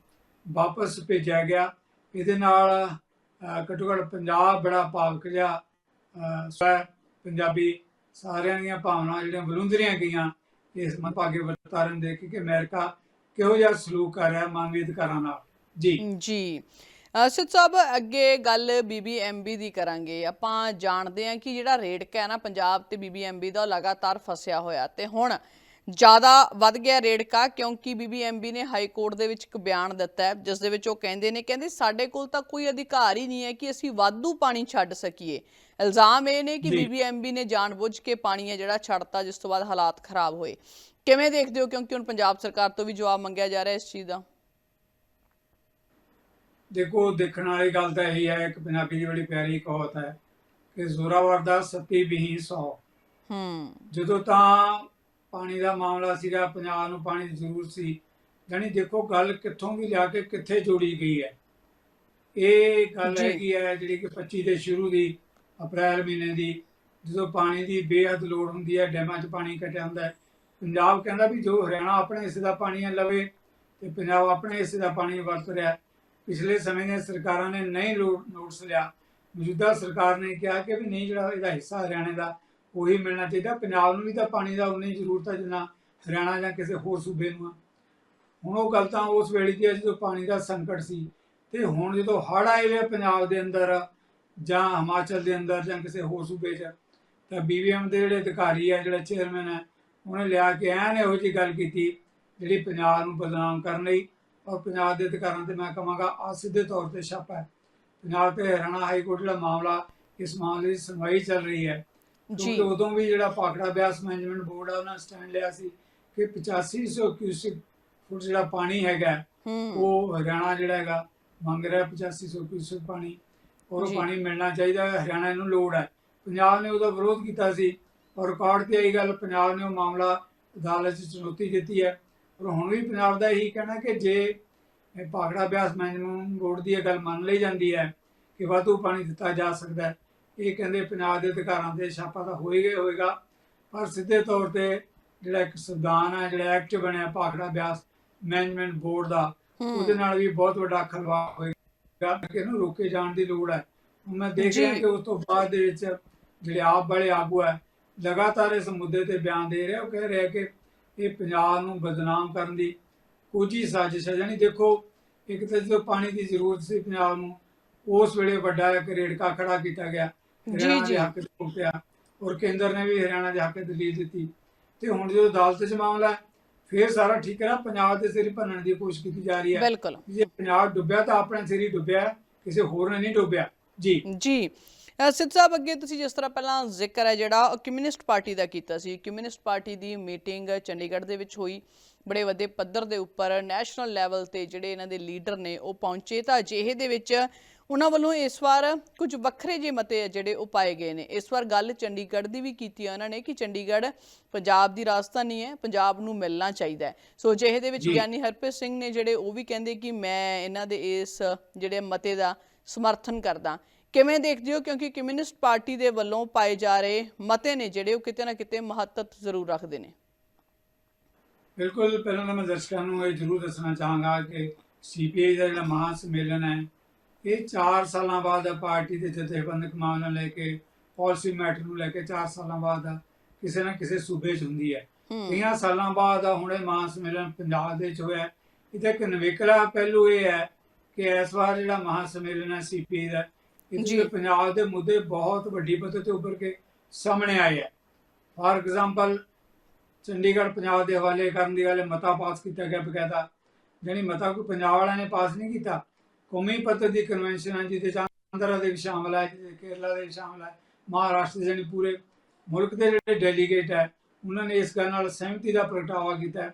ਵਾਪਸ ਭੇਜਿਆ ਗਿਆ। ਇਹਦੇ ਨਾਲ ਘੱਟੋ ਘੱਟ ਪੰਜਾਬ ਬੜਾ ਭਾਵਕ ਜਿਹਾ ਅਹ, ਸਵੈ ਪੰਜਾਬੀ ਸਾਰਿਆਂ ਦੀਆਂ ਭਾਵਨਾਵਾਂ ਜਿਹੜੀਆਂ ਬਲੁੰਦਰੀਆਂ ਗਈਆਂ ਇਸ ਮਨਭਾਗੇ ਵਰਤਾਰਨ ਦੇ ਕੇ ਅਮਰੀਕਾ ਕਿਹੋ ਜਿਹਾ ਸਲੂਕ ਕਰ ਰਿਹਾ ਮਾਨਵੀ ਅਧਿਕਾਰਾਂ ਨਾਲ। ਜੀ। ਜੀ। ਅਰਸ਼ਦ ਸਾਹਿਬ ਅੱਗੇ ਗੱਲ ਬੀਬੀਐਮਬੀ ਦੀ ਕਰਾਂਗੇ। ਆਪਾਂ ਜਾਣਦੇ ਹਾਂ ਕਿ ਜਿਹੜਾ ਰੇਟ ਹੈ ਨਾ ਪੰਜਾਬ ਤੇ ਬੀਬੀਐਮਬੀ ਦਾ ਲਗਾਤਾਰ ਫਸਿਆ ਹੋਇਆ। ਤੇ ਹੁਣ ਜ਼ਿਆਦਾ ਵੱਧ ਗਿਆ ਰੇੜਕਾ ਕਿਉਂਕਿ ਬੀਬੀਐਮਬੀ ਨੇ ਹਾਈ ਕੋਰਟ ਦੇ ਵਿੱਚ ਇੱਕ ਬਿਆਨ ਦਿੱਤਾ ਹੈ ਜਿਸ ਦੇ ਵਿੱਚ ਉਹ ਕਹਿੰਦੇ ਨੇ ਕਹਿੰਦੇ ਸਾਡੇ ਕੋਲ ਤਾਂ ਕੋਈ ਅਧਿਕਾਰ ਹੀ ਨਹੀਂ ਹੈ ਕਿ ਅਸੀਂ ਵਾਧੂ ਪਾਣੀ ਛੱਡ ਸਕੀਏ। ਇਲਜ਼ਾਮ ਇਹ ਨੇ ਕਿ। ਬੀਬੀਐਮਬੀ ਨੇ ਜਾਣਬੁੱਝ ਕੇ ਪਾਣੀ ਹੈ ਜਿਹੜਾ ਛੱਡਤਾ ਜਿਸ ਤੋਂ ਬਾਅਦ ਹਾਲਾਤ ਖਰਾਬ ਹੋਏ। ਕਿਵੇਂ ਦੇਖਦੇ ਹੋ? ਕਿਉਂਕਿ ਹੁਣ ਪੰਜਾਬ ਸਰਕਾਰ ਤੋਂ ਵੀ ਜਵਾਬ ਮੰਗਿਆ ਜਾ ਰਿਹਾ ਇਸ ਚੀਜ਼ ਦਾ। ਦੇਖੋ ਦੇਖਣ ਵਾਲੀ ਗੱਲ ਤਾਂ ਇਹੀ ਹੈ ਇੱਕ ਪੰਜਾਬੀ ਦੀ ਬੜੀ ਪਿਆਰੀ ਕਹਾਵਤ ਹੈ ਕਿ ਜ਼ੋਰਾਵਰ ਦਾ ਸਤੀ ਬਿਹੀ ਸੌ। ਹੂੰ। ਜਦੋਂ ਤਾਂ ਪਾਣੀ ਦਾ ਮਾਮਲਾ ਸੀਗਾ ਪੰਜਾਬ ਨੂੰ ਪਾਣੀ ਦੀ ਜ਼ਰੂਰਤ ਸੀ ਜਾਣੀ ਦੇਖੋ ਗੱਲ ਕਿੱਥੋਂ ਵੀ ਲਿਆ ਕੇ ਕਿੱਥੇ ਜੋੜੀ ਗਈ ਹੈ ਇਹ ਗੱਲ ਜੀ। ਹੈਗੀ ਹੈ ਜਿਹੜੀ ਕਿ 25 ਦੇ ਸ਼ੁਰੂ ਦੀ ਅਪ੍ਰੈਲ ਮਹੀਨੇ ਦੀ ਜਦੋਂ ਪਾਣੀ ਦੀ ਬੇਹੱਦ ਲੋੜ ਹੁੰਦੀ ਹੈ ਡੈਮਾਂ 'ਚ ਪਾਣੀ ਘਟਿਆ ਹੁੰਦਾ ਹੈ ਪੰਜਾਬ ਕਹਿੰਦਾ ਵੀ ਜੋ ਹਰਿਆਣਾ ਆਪਣੇ ਹਿੱਸੇ ਦਾ ਪਾਣੀ ਹੈ ਲਵੇ ਤੇ ਪੰਜਾਬ ਆਪਣੇ ਹਿੱਸੇ ਦਾ ਪਾਣੀ ਵਰਤ ਰਿਹਾ ਹੈ। ਪਿਛਲੇ ਸਮੇਂ ਦੀਆਂ ਸਰਕਾਰਾਂ ਨੇ ਨਹੀਂ ਲੋੜ ਨੋਟਿਸ ਲਿਆ ਮੌਜੂਦਾ ਸਰਕਾਰ ਨੇ ਕਿਹਾ ਕਿ ਵੀ ਨਹੀਂ ਜਿਹੜਾ ਇਹਦਾ ਹਿੱਸਾ ਹਰਿਆਣੇ ਦਾ ਉਹੀ ਮਿਲਣਾ ਚਾਹੀਦਾ। ਪੰਜਾਬ ਨੂੰ ਵੀ ਤਾਂ ਪਾਣੀ ਦਾ ਉਨੀ ਜ਼ਰੂਰਤ ਹੈ, ਜਿੰਨਾ ਹਰਿਆਣਾ ਜਾਂ ਕਿਸੇ ਹੋਰ ਸੂਬੇ ਨੂੰ ਆ। ਹੁਣ ਉਹ ਗੱਲ ਤਾਂ ਉਸ ਵੇਲੇ ਦੀ ਹੈ ਜਦੋਂ ਪਾਣੀ ਦਾ ਸੰਕਟ ਸੀ। ਤੇ ਹੁਣ ਜਦੋਂ ਹੜ੍ਹ ਆਏ ਹੋਏ ਪੰਜਾਬ ਦੇ ਅੰਦਰ, ਜਾਂ ਹਿਮਾਚਲ ਦੇ ਅੰਦਰ, ਜਾਂ ਕਿਸੇ ਹੋਰ ਸੂਬੇ 'ਚ, ਤਾਂ ਬੀਵੀਐਮ ਦੇ ਜਿਹੜੇ ਅਧਿਕਾਰੀ ਆ, ਜਿਹੜਾ ਚੇਅਰਮੈਨ ਹੈ ਉਹਨੇ ਲਿਆ ਕੇ ਐਨ ਇਹੋ ਜਿਹੀ ਗੱਲ ਕੀਤੀ, ਜਿਹੜੀ ਪੰਜਾਬ ਨੂੰ ਬਦਨਾਮ ਕਰਨ ਲਈ, ਔਰ ਪੰਜਾਬ ਦੇ ਅਧਿਕਾਰਾਂ ਤੇ ਮੈਂ ਕਹਾਂਗਾ ਆ ਸਿੱਧੇ ਤੌਰ ਤੇ ਛਾਪਾ ਹੈ। ਪੰਜਾਬ ਤੇ ਹਰਿਆਣਾ ਹਾਈ ਕੋਰਟ ਜਿਹੜਾ ਮਾਮਲਾ ਇਸ ਮਾਮਲੇ ਦੀ ਸੁਣਵਾਈ ਚੱਲ ਰਹੀ ਹੈ। ਜੀ। ਉਦੋਂ ਵੀ ਜਿਹੜਾ ਪਾਖੜਾ ਬਿਆਸ ਮੈਨੇਜਮੈਂਟ ਬੋਰਡ ਆ ਉਹਨਾਂ ਸਟੈਂਡ ਲਿਆ ਸੀ ਕਿ 8500 ਕਿਊਸਿਕ ਫੁੱਟ ਜਿਹੜਾ ਪਾਣੀ ਹੈਗਾ ਉਹ ਹਰਿਆਣਾ ਜਿਹੜਾ ਹੈਗਾ ਮੰਗ ਰਿਹਾ 8500 ਕਿਊਸਿਕ ਪਾਣੀ। ਔਰ ਉਹ। ਪਾਣੀ ਮਿਲਣਾ ਚਾਹੀਦਾ ਹੈ ਹਰਿਆਣਾ ਨੂੰ ਲੋੜ ਹੈ। ਪੰਜਾਬ ਨੇ ਉਹਦਾ ਵਿਰੋਧ ਕੀਤਾ ਸੀ ਔਰ ਰਿਕਾਰਡ ਤੇ ਆਈ ਗੱਲ ਪੰਜਾਬ ਨੇ ਉਹ ਮਾਮਲਾ ਅਦਾਲਤ 'ਚ ਚੁਣੌਤੀ ਦਿੱਤੀ ਹੈ। ਔਰ ਹੁਣ ਵੀ ਪੰਜਾਬ ਦਾ ਇਹੀ ਕਹਿਣਾ ਕਿ ਜੇ ਇਹ ਪਾਖੜਾ ਬਿਆਸ ਮੈਨੇਜਮੈਂਟ ਬੋਰਡ ਦੀ ਇਹ ਗੱਲ ਮੰਨ ਲਈ ਜਾਂਦੀ ਹੈ ਕਿ ਵਾਧੂ ਪਾਣੀ ਦਿੱਤਾ ਜਾ ਸਕਦਾ ਹੈ ਇਹ ਕਹਿੰਦੇ ਪੰਜਾਬ ਦੇ ਅਧਿਕਾਰਾਂ ਤੇ ਛਾਪਾ ਤਾਂ ਹੋਏਗਾ ਹੋਏਗਾ ਪਰ ਸਿੱਧੇ ਤੌਰ ਤੇ ਜਿਹੜਾ ਇੱਕ ਸੰਵਿਧਾਨ ਹੈ ਜਿਹੜਾ ਐਕਟ ਬਣਿਆ ਭਾਖੜਾ ਬਿਆਸ ਮੈਨੇਜਮੈਂਟ ਬੋਰਡ ਦਾ ਉਹਦੇ ਨਾਲ ਵੀ ਬਹੁਤ ਵੱਡਾ ਖਲਵਾ ਹੋਏਗਾ ਕਿ ਇਹਨੂੰ ਰੋਕੇ ਜਾਣ ਦੀ ਲੋੜ ਹੈ। ਮੈਂ ਦੇਖ ਰਿਹਾ। ਕਿ ਉਸ ਤੋਂ ਬਾਅਦ ਦੇ ਵਿੱਚ ਜਿਹੜੇ ਆਪ ਵਾਲੇ ਆਗੂ ਹੈ ਲਗਾਤਾਰ ਇਸ ਮੁੱਦੇ ਤੇ ਬਿਆਨ ਦੇ ਰਹੇ ਉਹ ਕਹਿ ਰਹੇ ਕਿ ਇਹ ਪੰਜਾਬ ਨੂੰ ਬਦਨਾਮ ਕਰਨ ਦੀ ਕੋਝੀ ਸਾਜ਼ਿਸ਼ ਹੈ। ਯਾਨੀ ਦੇਖੋ ਇੱਕ ਤਾਂ ਜਦੋਂ ਪਾਣੀ ਦੀ ਜ਼ਰੂਰਤ ਸੀ ਪੰਜਾਬ ਨੂੰ ਉਸ ਵੇਲੇ ਵੱਡਾ ਇੱਕ ਰੇੜਕਾ ਖੜਾ ਕੀਤਾ ਗਿਆ। ਹਰਿਆਣਾ ਜੀ। ਹੱਕ 'ਚ ਪੁੱਟਿਆ ਔਰ ਕੇਂਦਰ ਨੇ ਵੀ ਹਰਿਆਣਾ ਹੱਕ 'ਚ ਦਲੀਲ ਦਿੱਤੀ। ਤੇ ਹੁਣ ਜਦੋਂ ਅਦਾਲਤ 'ਚ ਮਾਮਲਾ ਹੈ ਫੇਰ ਸਾਰਾ ਠੀਕ ਹੈ ਨਾ ਪੰਜਾਬ ਦੇ ਸਿਰ ਹੀ ਭੰਨਣ ਦੀ ਕੋਸ਼ਿਸ਼ ਕੀਤੀ ਜਾ ਰਹੀ ਹੈ। ਬਿਲਕੁਲ। ਜੇ ਪੰਜਾਬ ਡੁੱਬਿਆ ਤਾਂ ਆਪਣੇ ਸਿਰ ਹੀ ਡੁੱਬਿਆ ਹੈ, ਕਿਸੇ ਹੋਰ ਨੇ ਨਹੀਂ ਡੁੱਬਿਆ। ਜੀ। ਜੀ। ਅ, ਸਿੱਧ ਸਾਹਿਬ ਅੱਗੇ ਤੁਸੀਂ ਜਿਸ ਤਰ੍ਹਾਂ ਪਹਿਲਾਂ ਜ਼ਿਕਰ ਹੈ ਜਿਹੜਾ ਉਹ ਕਮਿਊਨਿਸਟ ਪਾਰਟੀ ਦਾ ਕੀਤਾ ਸੀ। ਕਮਿਊਨਿਸਟ ਪਾਰਟੀ ਦੀ ਮੀਟਿੰਗ ਚੰਡੀਗੜ੍ਹ ਦੇ ਵਿੱਚ ਹੋਈ। ਬੜੇ ਵੱਡੇ ਪੱਧਰ ਦੇ ਉੱਪਰ ਨੈਸ਼ਨਲ ਲੈਵਲ ਤੇ ਜਿਹੜੇ ਇਹਨਾਂ ਦੇ ਲੀਡਰ ਨੇ ਉਹ ਪਹੁੰਚੇ ਤਾਂ ਅਜਿਹੇ ਦੇ ਵਿੱਚ ਉਹਨਾਂ ਵੱਲੋਂ ਇਸ ਵਾਰ ਕੁਝ ਵੱਖਰੇ ਜਿਹੇ ਮਤੇ ਆ ਜਿਹੜੇ ਉਹ ਪਾਏ ਗਏ ਨੇ। ਇਸ ਵਾਰ ਗੱਲ ਚੰਡੀਗੜ੍ਹ ਦੀ ਵੀ ਕੀਤੀ ਹੈ ਉਹਨਾਂ ਨੇ ਕਿ ਚੰਡੀਗੜ੍ਹ ਪੰਜਾਬ ਦੀ ਰਾਜਧਾਨੀ ਹੈ ਪੰਜਾਬ ਨੂੰ ਮਿਲਣਾ ਚਾਹੀਦਾ ਸੋ ਅਜਿਹੇ ਦੇ ਵਿੱਚ। ਗਿਆਨੀ ਹਰਪ੍ਰੀਤ ਸਿੰਘ ਨੇ ਜਿਹੜੇ ਉਹ ਵੀ ਕਹਿੰਦੇ ਕਿ ਮੈਂ ਇਹਨਾਂ ਦੇ ਇਸ ਜਿਹੜੇ ਮਤੇ ਦਾ ਸਮਰਥਨ ਕਰਦਾ। ਕਿਵੇਂ ਦੇਖਦੇ ਹੋ? ਕਿਉਂਕਿ ਕਮਿਊਨਿਸਟ ਪਾਰਟੀ ਦੇ ਵੱਲੋਂ ਪਾਏ ਜਾ ਰਹੇ ਮਤੇ ਨੇ ਜਿਹੜੇ ਉਹ ਕਿਤੇ ਨਾ ਕਿਤੇ ਮਹੱਤਵ ਜ਼ਰੂਰ ਰੱਖਦੇ ਨੇ। ਬਿਲਕੁਲ ਪਹਿਲਾਂ ਮੈਂ ਦਰਸ਼ਕਾਂ ਨੂੰ ਇਹ ਜ਼ਰੂਰ ਦੱਸਣਾ ਚਾਹਾਂਗਾ ਕਿ ਸੀਪੀਆਈ ਦਾ ਜਿਹੜਾ ਮਹਾਂ ਸੰਮੇਲਨ ਹੈ ਇਹ 4 ਸਾਲਾਂ ਬਾਅਦ ਪਾਰਟੀ ਦੇ ਜਥੇਬੰਦਕ ਮਾਮਲਾ ਲੈ ਕੇ ਪਾਲਿਸੀ ਮੈਟਰ ਨੂੰ ਲੈ ਕੇ 4 ਸਾਲਾਂ ਬਾਅਦ ਕਿਸੇ ਨਾ ਕਿਸੇ ਸੂਬੇ 'ਚ ਹੁੰਦੀ ਹੈ। ਕਈਆਂ ਸਾਲਾਂ ਬਾਅਦ ਹੁਣੇ ਮਹਾਂ ਸੰਮੇਲਨ ਪੰਜਾਬ ਦੇ 'ਚ ਹੋਇਆ। ਇਹਦਾ ਇੱਕ ਨਵੇਕਲਾ ਪਹਿਲੂ ਇਹ ਹੈ ਕਿ ਇਸ ਵਾਰ ਜਿਹੜਾ ਮਹਾਂ ਸੰਮੇਲਨ ਹੈ ਸੀਪੀਆਈ ਦਾ ਇਹਦੇ ਪੰਜਾਬ ਦੇ ਮੁੱਦੇ ਬਹੁਤ ਵੱਡੀ ਪੱਧਰ ਤੇ ਉੱਭਰ ਕੇ ਸਾਹਮਣੇ ਆਏ ਹੈ ਫਾਰ ਐਗਜ਼ਾਮਪਲ ਚੰਡੀਗੜ੍ਹ ਪੰਜਾਬ ਦੇ ਹਵਾਲੇ ਕਰਨ ਦੀ ਗੱਲ ਮਤਾ ਪਾਸ ਕੀਤਾ ਗਿਆ ਬਕਾਇਦਾ। ਜਾਣੀ ਮਤਾ ਕੋਈ ਪੰਜਾਬ ਵਾਲਿਆਂ ਨੇ ਪਾਸ ਨਹੀਂ ਕੀਤਾ। ਕੌਮੀ ਪੱਧਰ ਦੀ ਕਨਵੈਨਸ਼ਨ ਹੈ ਜਿਹਦੇ ਚ ਆਂਧਰਾ ਦੇ ਵੀ ਸ਼ਾਮਲ ਹੈ ਜਿਹਦੇ ਕੇਰਲਾ ਦੇ ਵੀ ਸ਼ਾਮਲ ਹੈ, ਮਹਾਰਾਸ਼ਟਰ ਦੇ ਜਾਣੀ ਪੂਰੇ ਮੁਲਕ ਦੇ ਜਿਹੜੇ ਡੈਲੀਗੇਟ ਹੈ, ਉਹਨਾਂ ਨੇ ਇਸ ਗੱਲ ਨਾਲ ਸਹਿਮਤੀ ਦਾ ਪ੍ਰਗਟਾਵਾ ਕੀਤਾ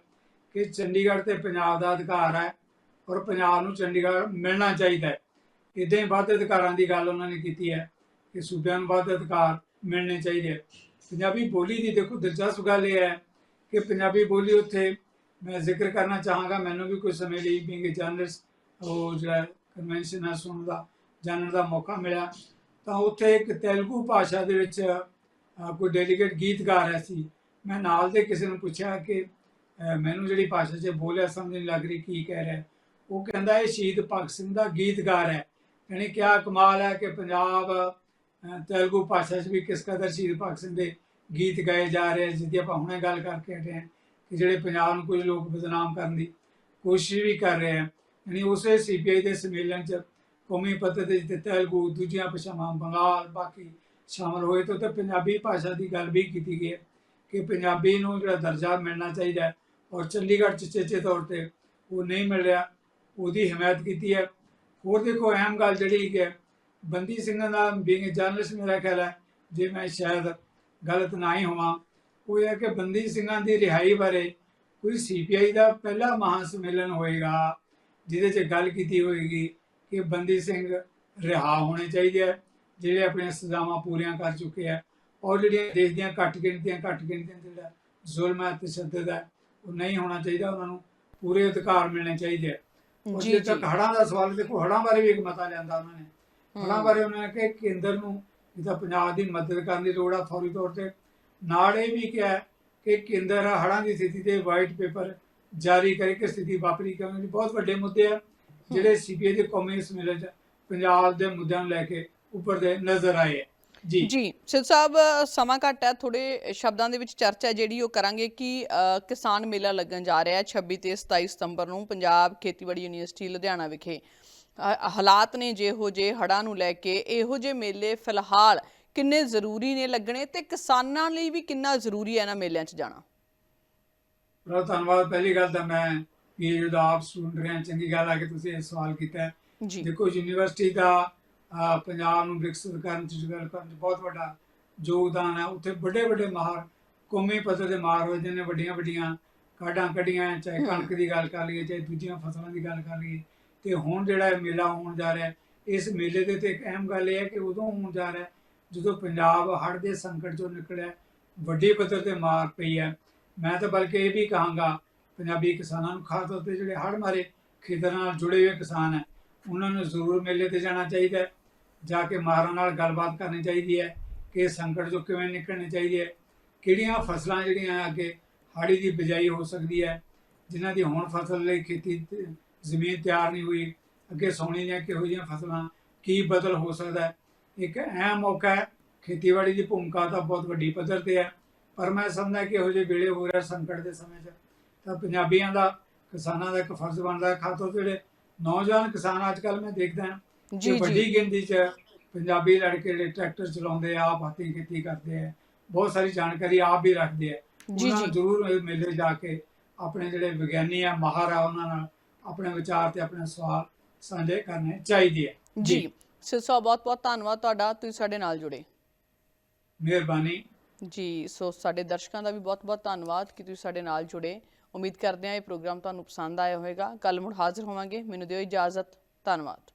ਕਿ ਚੰਡੀਗੜ੍ਹ ਤੇ ਪੰਜਾਬ ਦਾ ਅਧਿਕਾਰ ਹੈ ਔਰ ਪੰਜਾਬ ਨੂੰ ਚੰਡੀਗੜ੍ਹ ਮਿਲਣਾ ਚਾਹੀਦਾ ਹੈ। ਇਦਾਂ ਹੀ ਵੱਧ ਅਧਿਕਾਰਾਂ ਦੀ ਗੱਲ ਉਹਨਾਂ ਨੇ ਕੀਤੀ ਹੈ ਕਿ ਸੂਬਿਆਂ ਨੂੰ ਵੱਧ ਅਧਿਕਾਰ ਮਿਲਣੇ ਚਾਹੀਦੇ ਹੈ। ਪੰਜਾਬੀ ਬੋਲੀ ਦੀ ਦੇਖੋ ਦਿਲਚਸਪ ਗੱਲ ਇਹ ਹੈ ਕਿ ਪੰਜਾਬੀ ਬੋਲੀ ਉੱਥੇ ਮੈਂ ਜ਼ਿਕਰ ਕਰਨਾ ਚਾਹਾਂਗਾ, ਮੈਨੂੰ ਵੀ ਕੁਝ ਸਮੇਂ ਲਈ ਬੀਇੰਗ ਜਰਨਲਿਸਟ ਉਹ ਜਿਹੜਾ ਕਨਵੈਨਸ਼ਨ ਹੈ, ਸੁਣਨ ਦਾ, ਜਾਣਨ ਦਾ ਮੌਕਾ ਮਿਲਿਆ। ਤਾਂ ਉੱਥੇ ਇੱਕ ਤੇਲਗੂ ਭਾਸ਼ਾ ਦੇ ਵਿੱਚ ਕੋਈ ਡੈਲੀਗੇਟ ਗੀਤ ਗਾ ਰਿਹਾ ਸੀ। ਮੈਂ ਨਾਲ ਦੇ ਕਿਸੇ ਨੂੰ ਪੁੱਛਿਆ ਕਿ ਮੈਨੂੰ ਜਿਹੜੀ ਭਾਸ਼ਾ 'ਚ ਬੋਲਿਆ ਸਮਝ ਨਹੀਂ ਲੱਗ ਰਹੀ, ਕੀ ਕਹਿ ਰਿਹਾ। ਉਹ ਕਹਿੰਦਾ, ਇਹ ਸ਼ਹੀਦ ਭਗਤ ਸਿੰਘ ਦਾ ਗੀਤ ਗਾ ਰਿਹਾ ਹੈ। ਯਾਨੀ ਕਿਆ ਕਮਾਲ ਹੈ ਕਿ ਪੰਜਾਬ ਤੇਲਗੂ ਭਾਸ਼ਾ 'ਚ ਵੀ ਕਿਸ ਕਦਰ ਸ਼ਹੀਦ ਭਗਤ ਸਿੰਘ ਦੇ ਗੀਤ ਗਾਏ ਜਾ ਰਹੇ ਜਿੱਦੀ ਆਪਾਂ ਹੁਣੇ ਗੱਲ ਕਰਕੇ ਹਟੇ ਹਾਂ ਕਿ ਜਿਹੜੇ ਪੰਜਾਬ ਨੂੰ ਕੁਝ ਲੋਕ ਬਦਨਾਮ ਕਰਨ ਦੀ ਕੋਸ਼ਿਸ਼ ਵੀ ਕਰ ਰਹੇ ਆ। ਯਾਨੀ ਉਸੇ ਸੀਪੀਆਈ ਦੇ ਸੰਮੇਲਨ 'ਚ ਕੌਮੀ ਪੱਧਰ ਤੇ ਜਿੱਥੇ ਤੇਲਗੂ ਦੂਜੀਆਂ ਭਾਸ਼ਾਵਾਂ ਬੰਗਾਲ ਬਾਕੀ ਸ਼ਾਮਲ ਹੋਏ ਤਾਂ ਉੱਥੇ ਪੰਜਾਬੀ ਭਾਸ਼ਾ ਦੀ ਗੱਲ ਵੀ ਕੀਤੀ ਗਈ ਹੈ ਕਿ ਪੰਜਾਬੀ ਨੂੰ ਜਿਹੜਾ ਦਰਜਾ ਮਿਲਣਾ ਚਾਹੀਦਾ ਔਰ ਚੰਡੀਗੜ੍ਹ 'ਚ ਚੇਚੇ ਤੌਰ ਤੇ ਉਹ ਨਹੀਂ ਮਿਲ ਰਿਹਾ ਉਹਦੀ ਹਮਾਇਤ ਕੀਤੀ ਹੈ ਹੋਰ ਦੇਖੋ ਅਹਿਮ ਗੱਲ ਜਿਹੜੀ ਹੈ ਬੰਦੀ ਸਿੰਘਾਂ ਦਾ ਬੀਇੰਗ ਜਰਨਲਿਸਟ ਮੇਰਾ ਖਿਆਲ ਹੈ ਜੇ ਮੈਂ ਸ਼ਾਇਦ ਗਲਤ ਨਾ ਹੀ ਹੋਵਾਂ ਉਹ ਇਹ ਹੈ ਕਿ ਬੰਦੀ ਸਿੰਘਾਂ ਦੀ ਰਿਹਾਈ ਬਾਰੇ ਕੋਈ ਸੀਪੀਆਈ ਦਾ ਪਹਿਲਾ ਮਹਾਂ ਸੰਮੇਲਨ ਹੋਏਗਾ ਜਿਹਦੇ 'ਚ ਗੱਲ ਕੀਤੀ ਹੋਏਗੀ ਕਿ ਬੰਦੀ ਸਿੰਘ ਰਿਹਾ ਹੋਣੇ ਚਾਹੀਦੇ ਆ ਜਿਹੜੇ ਆਪਣੀਆਂ ਸਜ਼ਾਵਾਂ ਪੂਰੀਆਂ ਕਰ ਚੁੱਕੇ ਆ। ਔਰ ਜਿਹੜੀਆਂ ਦੇਸ਼ ਦੀਆਂ ਘੱਟ ਗਿਣਤੀਆਂ ਘੱਟ ਗਿਣਤੀਆਂ ਜਿਹੜਾ ਜ਼ੁਲਮ ਹੈ ਤਸ਼ੱਦਦ ਹੈ ਉਹ ਨਹੀਂ ਹੋਣਾ ਚਾਹੀਦਾ। ਉਹਨਾਂ ਨੂੰ ਪੂਰੇ ਅਧਿਕਾਰ ਮਿਲਣੇ ਚਾਹੀਦੇ ਆ। ਜੇ ਜੀ ਤੱਕ ਹੜ੍ਹਾਂ ਦਾ ਸਵਾਲ ਦੇਖੋ ਹੜ੍ਹਾਂ ਬਾਰੇ ਵੀ ਇੱਕ ਮਤਾ ਲਿਆਂਦਾ ਉਹਨਾਂ ਨੇ। ਹੜ੍ਹਾਂ ਹੂੰ, ਬਾਰੇ ਉਹਨਾਂ ਨੇ ਕਿ ਕੇਂਦਰ ਨੂੰ ਜਿਹਦਾ ਪੰਜਾਬ ਦੀ ਮਦਦ ਕਰਨ ਦੀ ਲੋੜ ਆ ਫੌਰੀ ਤੌਰ ਤੇ। ਨਾਲ ਇਹ ਵੀ ਕਿਹਾ ਕਿ ਕੇਂਦਰ ਹੜ੍ਹਾਂ ਦੀ ਸਥਿਤੀ ਤੇ ਵਾਈਟ ਪੇਪਰ ਜਾਰੀ ਕਰੇ ਕਿ ਸਥਿਤੀ ਵਾਪਰੀ ਕਿਉਂ ਨਹੀਂ ਬਹੁਤ ਵੱਡੇ ਮੁੱਦੇ ਆ ਜਿਹੜੇ ਸੀਪੀਆਈ ਦੇ ਕੌਮੀ ਸੰਮੇਲਨ ਚ ਪੰਜਾਬ ਦੇ ਮੁੱਦਿਆਂ ਨੂੰ ਲੈ ਕੇ ਉੱਪਰ ਦੇ ਨਜ਼ਰ ਆਏ ਜੀ। ਜੀ ਸਿੱਧ ਸਾਹਿਬ ਸਮਾਂ ਘੱਟ ਹੈ ਥੋੜੇ ਸ਼ਬਦਾਂ ਦੇ ਵਿੱਚ ਚਰਚਾ ਜਿਹੜੀ ਉਹ ਕਰਾਂਗੇ ਕਿ ਕਿਸਾਨ ਮੇਲਾ ਲੱਗਣ ਜਾ ਰਿਹਾ ਹੈ 26 ਤੇ 27 ਸਤੰਬਰ ਨੂੰ ਪੰਜਾਬ ਖੇਤੀਬਾੜੀ ਯੂਨੀਵਰਸਿਟੀ ਲੁਧਿਆਣਾ ਵਿਖੇ। ਹਾਲਾਤ ਨੇ ਜਿਹੋ ਜੇ ਹੜ੍ਹਾਂ ਨੂੰ ਲੈ ਕੇ ਇਹੋ ਜੇ ਮੇਲੇ ਫਿਲਹਾਲ ਕਿੰਨੇ ਜ਼ਰੂਰੀ ਨੇ ਲੱਗਣੇ ਤੇ ਕਿਸਾਨਾਂ ਲਈ ਵੀ ਕਿੰਨਾ ਜ਼ਰੂਰੀ ਹੈ ਇਹਨਾਂ ਮੇਲਿਆਂ 'ਚ ਜਾਣਾ? ਬਹੁਤ ਧੰਨਵਾਦ। ਪਹਿਲੀ ਗੱਲ ਤਾਂ ਮੈਂ ਇਹ ਜਿਹੜਾ ਆਪ ਸੁਣ ਰਹੇ ਹਾਂ ਚੰਗੀ ਗੱਲ ਆ ਕਿ ਤੁਸੀਂ ਇਹ ਸਵਾਲ ਕੀਤਾ ਜੀ। ਦੇਖੋ ਯੂਨੀਵਰਸਿਟੀ ਦਾ ਪੰਜਾਬ ਨੂੰ ਵਿਕਸਿਤ ਕਰਨ ਚ ਡਿਵੈਲਪ ਕਰਨ ਬਹੁਤ ਵੱਡਾ ਯੋਗਦਾਨ ਹੈ। ਉੱਥੇ ਵੱਡੇ ਵੱਡੇ ਮਾਹਰ ਕੌਮੀ ਪੱਧਰ ਦੇ ਮਾਹਰ ਹੋਏ ਜਿਹਨੇ ਵੱਡੀਆਂ ਵੱਡੀਆਂ ਕਾਢਾਂ ਕੱਢੀਆਂ ਚਾਹੇ। ਕਣਕ ਦੀ ਗੱਲ ਕਰ ਲਈਏ ਚਾਹੇ ਦੂਜੀਆਂ ਫਸਲਾਂ ਦੀ ਗੱਲ ਕਰ ਲਈਏ। ਤੇ ਹੁਣ ਜਿਹੜਾ ਇਹ ਮੇਲਾ ਹੋਣ ਜਾ ਰਿਹਾ ਇਸ ਮੇਲੇ ਦੇ ਤੇ ਇੱਕ ਅਹਿਮ ਗੱਲ ਇਹ ਹੈ ਕਿ ਉਦੋਂ ਹੋਣ ਜਾ ਰਿਹਾ ਜਦੋਂ ਪੰਜਾਬ ਹੜ੍ਹ ਦੇ ਸੰਕਟ ਚੋਂ ਨਿਕਲਿਆ ਵੱਡੀ ਪੱਧਰ ਤੇ ਮਾਰ ਪਈ ਹੈ। ਮੈਂ ਤਾਂ ਬਲਕਿ ਇਹ ਵੀ ਕਹਾਂਗਾ, ਪੰਜਾਬੀ ਕਿਸਾਨਾਂ ਨੂੰ ਖਾਸ ਤੌਰ ਤੇ ਜਿਹੜੇ ਹੜ੍ਹ ਮਾਰੇ ਖੇਤਰਾਂ ਨਾਲ ਜੁੜੇ ਹੋਏ ਕਿਸਾਨ ਹੈ, ਉਹਨਾਂ ਨੂੰ ਜ਼ਰੂਰ ਮੇਲੇ ਤੇ ਜਾਣਾ ਚਾਹੀਦਾ ਹੈ, ਜਾ ਕੇ ਮਾਹਰਾਂ ਨਾਲ ਗੱਲਬਾਤ ਕਰਨੀ ਚਾਹੀਦੀ ਹੈ, ਕਿ ਇਸ ਸੰਕਟ ਤੋਂ ਕਿਵੇਂ ਨਿਕਲਣੀ ਚਾਹੀਦੀ ਹੈ, ਕਿਹੜੀਆਂ ਫਸਲਾਂ ਜਿਹੜੀਆਂ ਅੱਗੇ ਹਾੜੀ ਦੀ ਬਿਜਾਈ ਹੋ ਸਕਦੀ ਹੈ, ਜਿਨ੍ਹਾਂ ਦੀ ਹੁਣ ਫਸਲ ਲਈ ਖੇਤੀ ਜ਼ਮੀਨ ਤਿਆਰ ਨਹੀਂ ਹੋਈ, ਅੱਗੇ ਸੌਣੀ ਦੀਆਂ ਕਿਹੋ ਜਿਹੀਆਂ ਫਸਲਾਂ ਕੀ ਬਦਲ ਹੋ ਸਕਦਾ ਹੈ, ਇੱਕ ਅਹਿਮ ਮੌਕਾ ਹੈ, ਖੇਤੀਬਾੜੀ ਦੀ ਭੂਮਿਕਾ ਤਾਂ ਬਹੁਤ ਵੱਡੀ ਪੱਧਰ ਤੇ ਹੈ ਪਰ ਮੈਂ ਸਮਝਦਾ ਕਿ ਇਹੋ ਜਿਹੇ ਵੇਲੇ ਹੋ ਰਿਹਾ ਸੰਕਟ ਦੇ ਸਮੇਂ 'ਚ। ਤਾਂ ਪੰਜਾਬੀਆਂ ਦਾ ਕਿਸਾਨਾਂ ਦਾ ਇੱਕ ਫਰਜ਼ ਬਣਦਾ ਹੈ ਖਾਸ ਤੌਰ ਤੇ ਜਿਹੜੇ ਨੌਜਵਾਨ ਕਿਸਾਨ ਅੱਜ ਕੱਲ ਮੈਂ ਦੇਖਦਾ ਹਾਂ ਕਿ ਜੀ ਵੱਡੀ ਗਿਣਤੀ 'ਚ ਪੰਜਾਬੀ ਲੜਕੇ ਜਿਹੜੇ ਟਰੈਕਟਰ ਚਲਾਉਂਦੇ ਆ ਆਪ ਹੱਥੀਂ ਖੇਤੀ ਕਰਦੇ ਆ ਬਹੁਤ ਸਾਰੀ ਜਾਣਕਾਰੀ ਆਪ ਵੀ ਰੱਖਦੇ ਆ। ਜੀ ਜੀ। ਜ਼ਰੂਰ ਮੇਲੇ ਜਾ ਕੇ ਆਪਣੇ ਜਿਹੜੇ ਵਿਗਿਆਨੀ ਆ ਮਾਹਰ ਆ ਉਹਨਾਂ ਨਾਲ ਆਪਣੇ ਵਿਚਾਰ ਤੇ ਆਪਣੇ ਸਵਾਲ ਸਾਂਝੇ ਕਰਨੇ ਚਾਹੀਦੇ ਆ। ਜੀ। ਸਾਹਿਬ ਬਹੁਤ ਬਹੁਤ ਧੰਨਵਾਦ ਤੁਹਾਡਾ ਤੁਸੀਂ ਸਾਡੇ ਨਾਲ ਜੁੜੇ। ਮਿਹਰਬਾਨੀ। ਜੀ, ਸੋ ਸਾਡੇ ਦਰਸ਼ਕਾਂ ਦਾ ਵੀ ਬਹੁਤ-ਬਹੁਤ ਧੰਨਵਾਦ ਕਿ ਤੁਸੀਂ ਸਾਡੇ ਨਾਲ ਜੁੜੇ। ਉਮੀਦ ਕਰਦੇ ਹਾਂ ਇਹ ਪ੍ਰੋਗਰਾਮ ਤੁਹਾਨੂੰ ਪਸੰਦ ਆਇਆ ਹੋਵੇਗਾ। ਕੱਲ ਮੁੜ ਹਾਜ਼ਰ ਹੋਵਾਂਗੇ। ਮੈਨੂੰ ਦਿਓ ਇਜਾਜ਼ਤ। ਧੰਨਵਾਦ।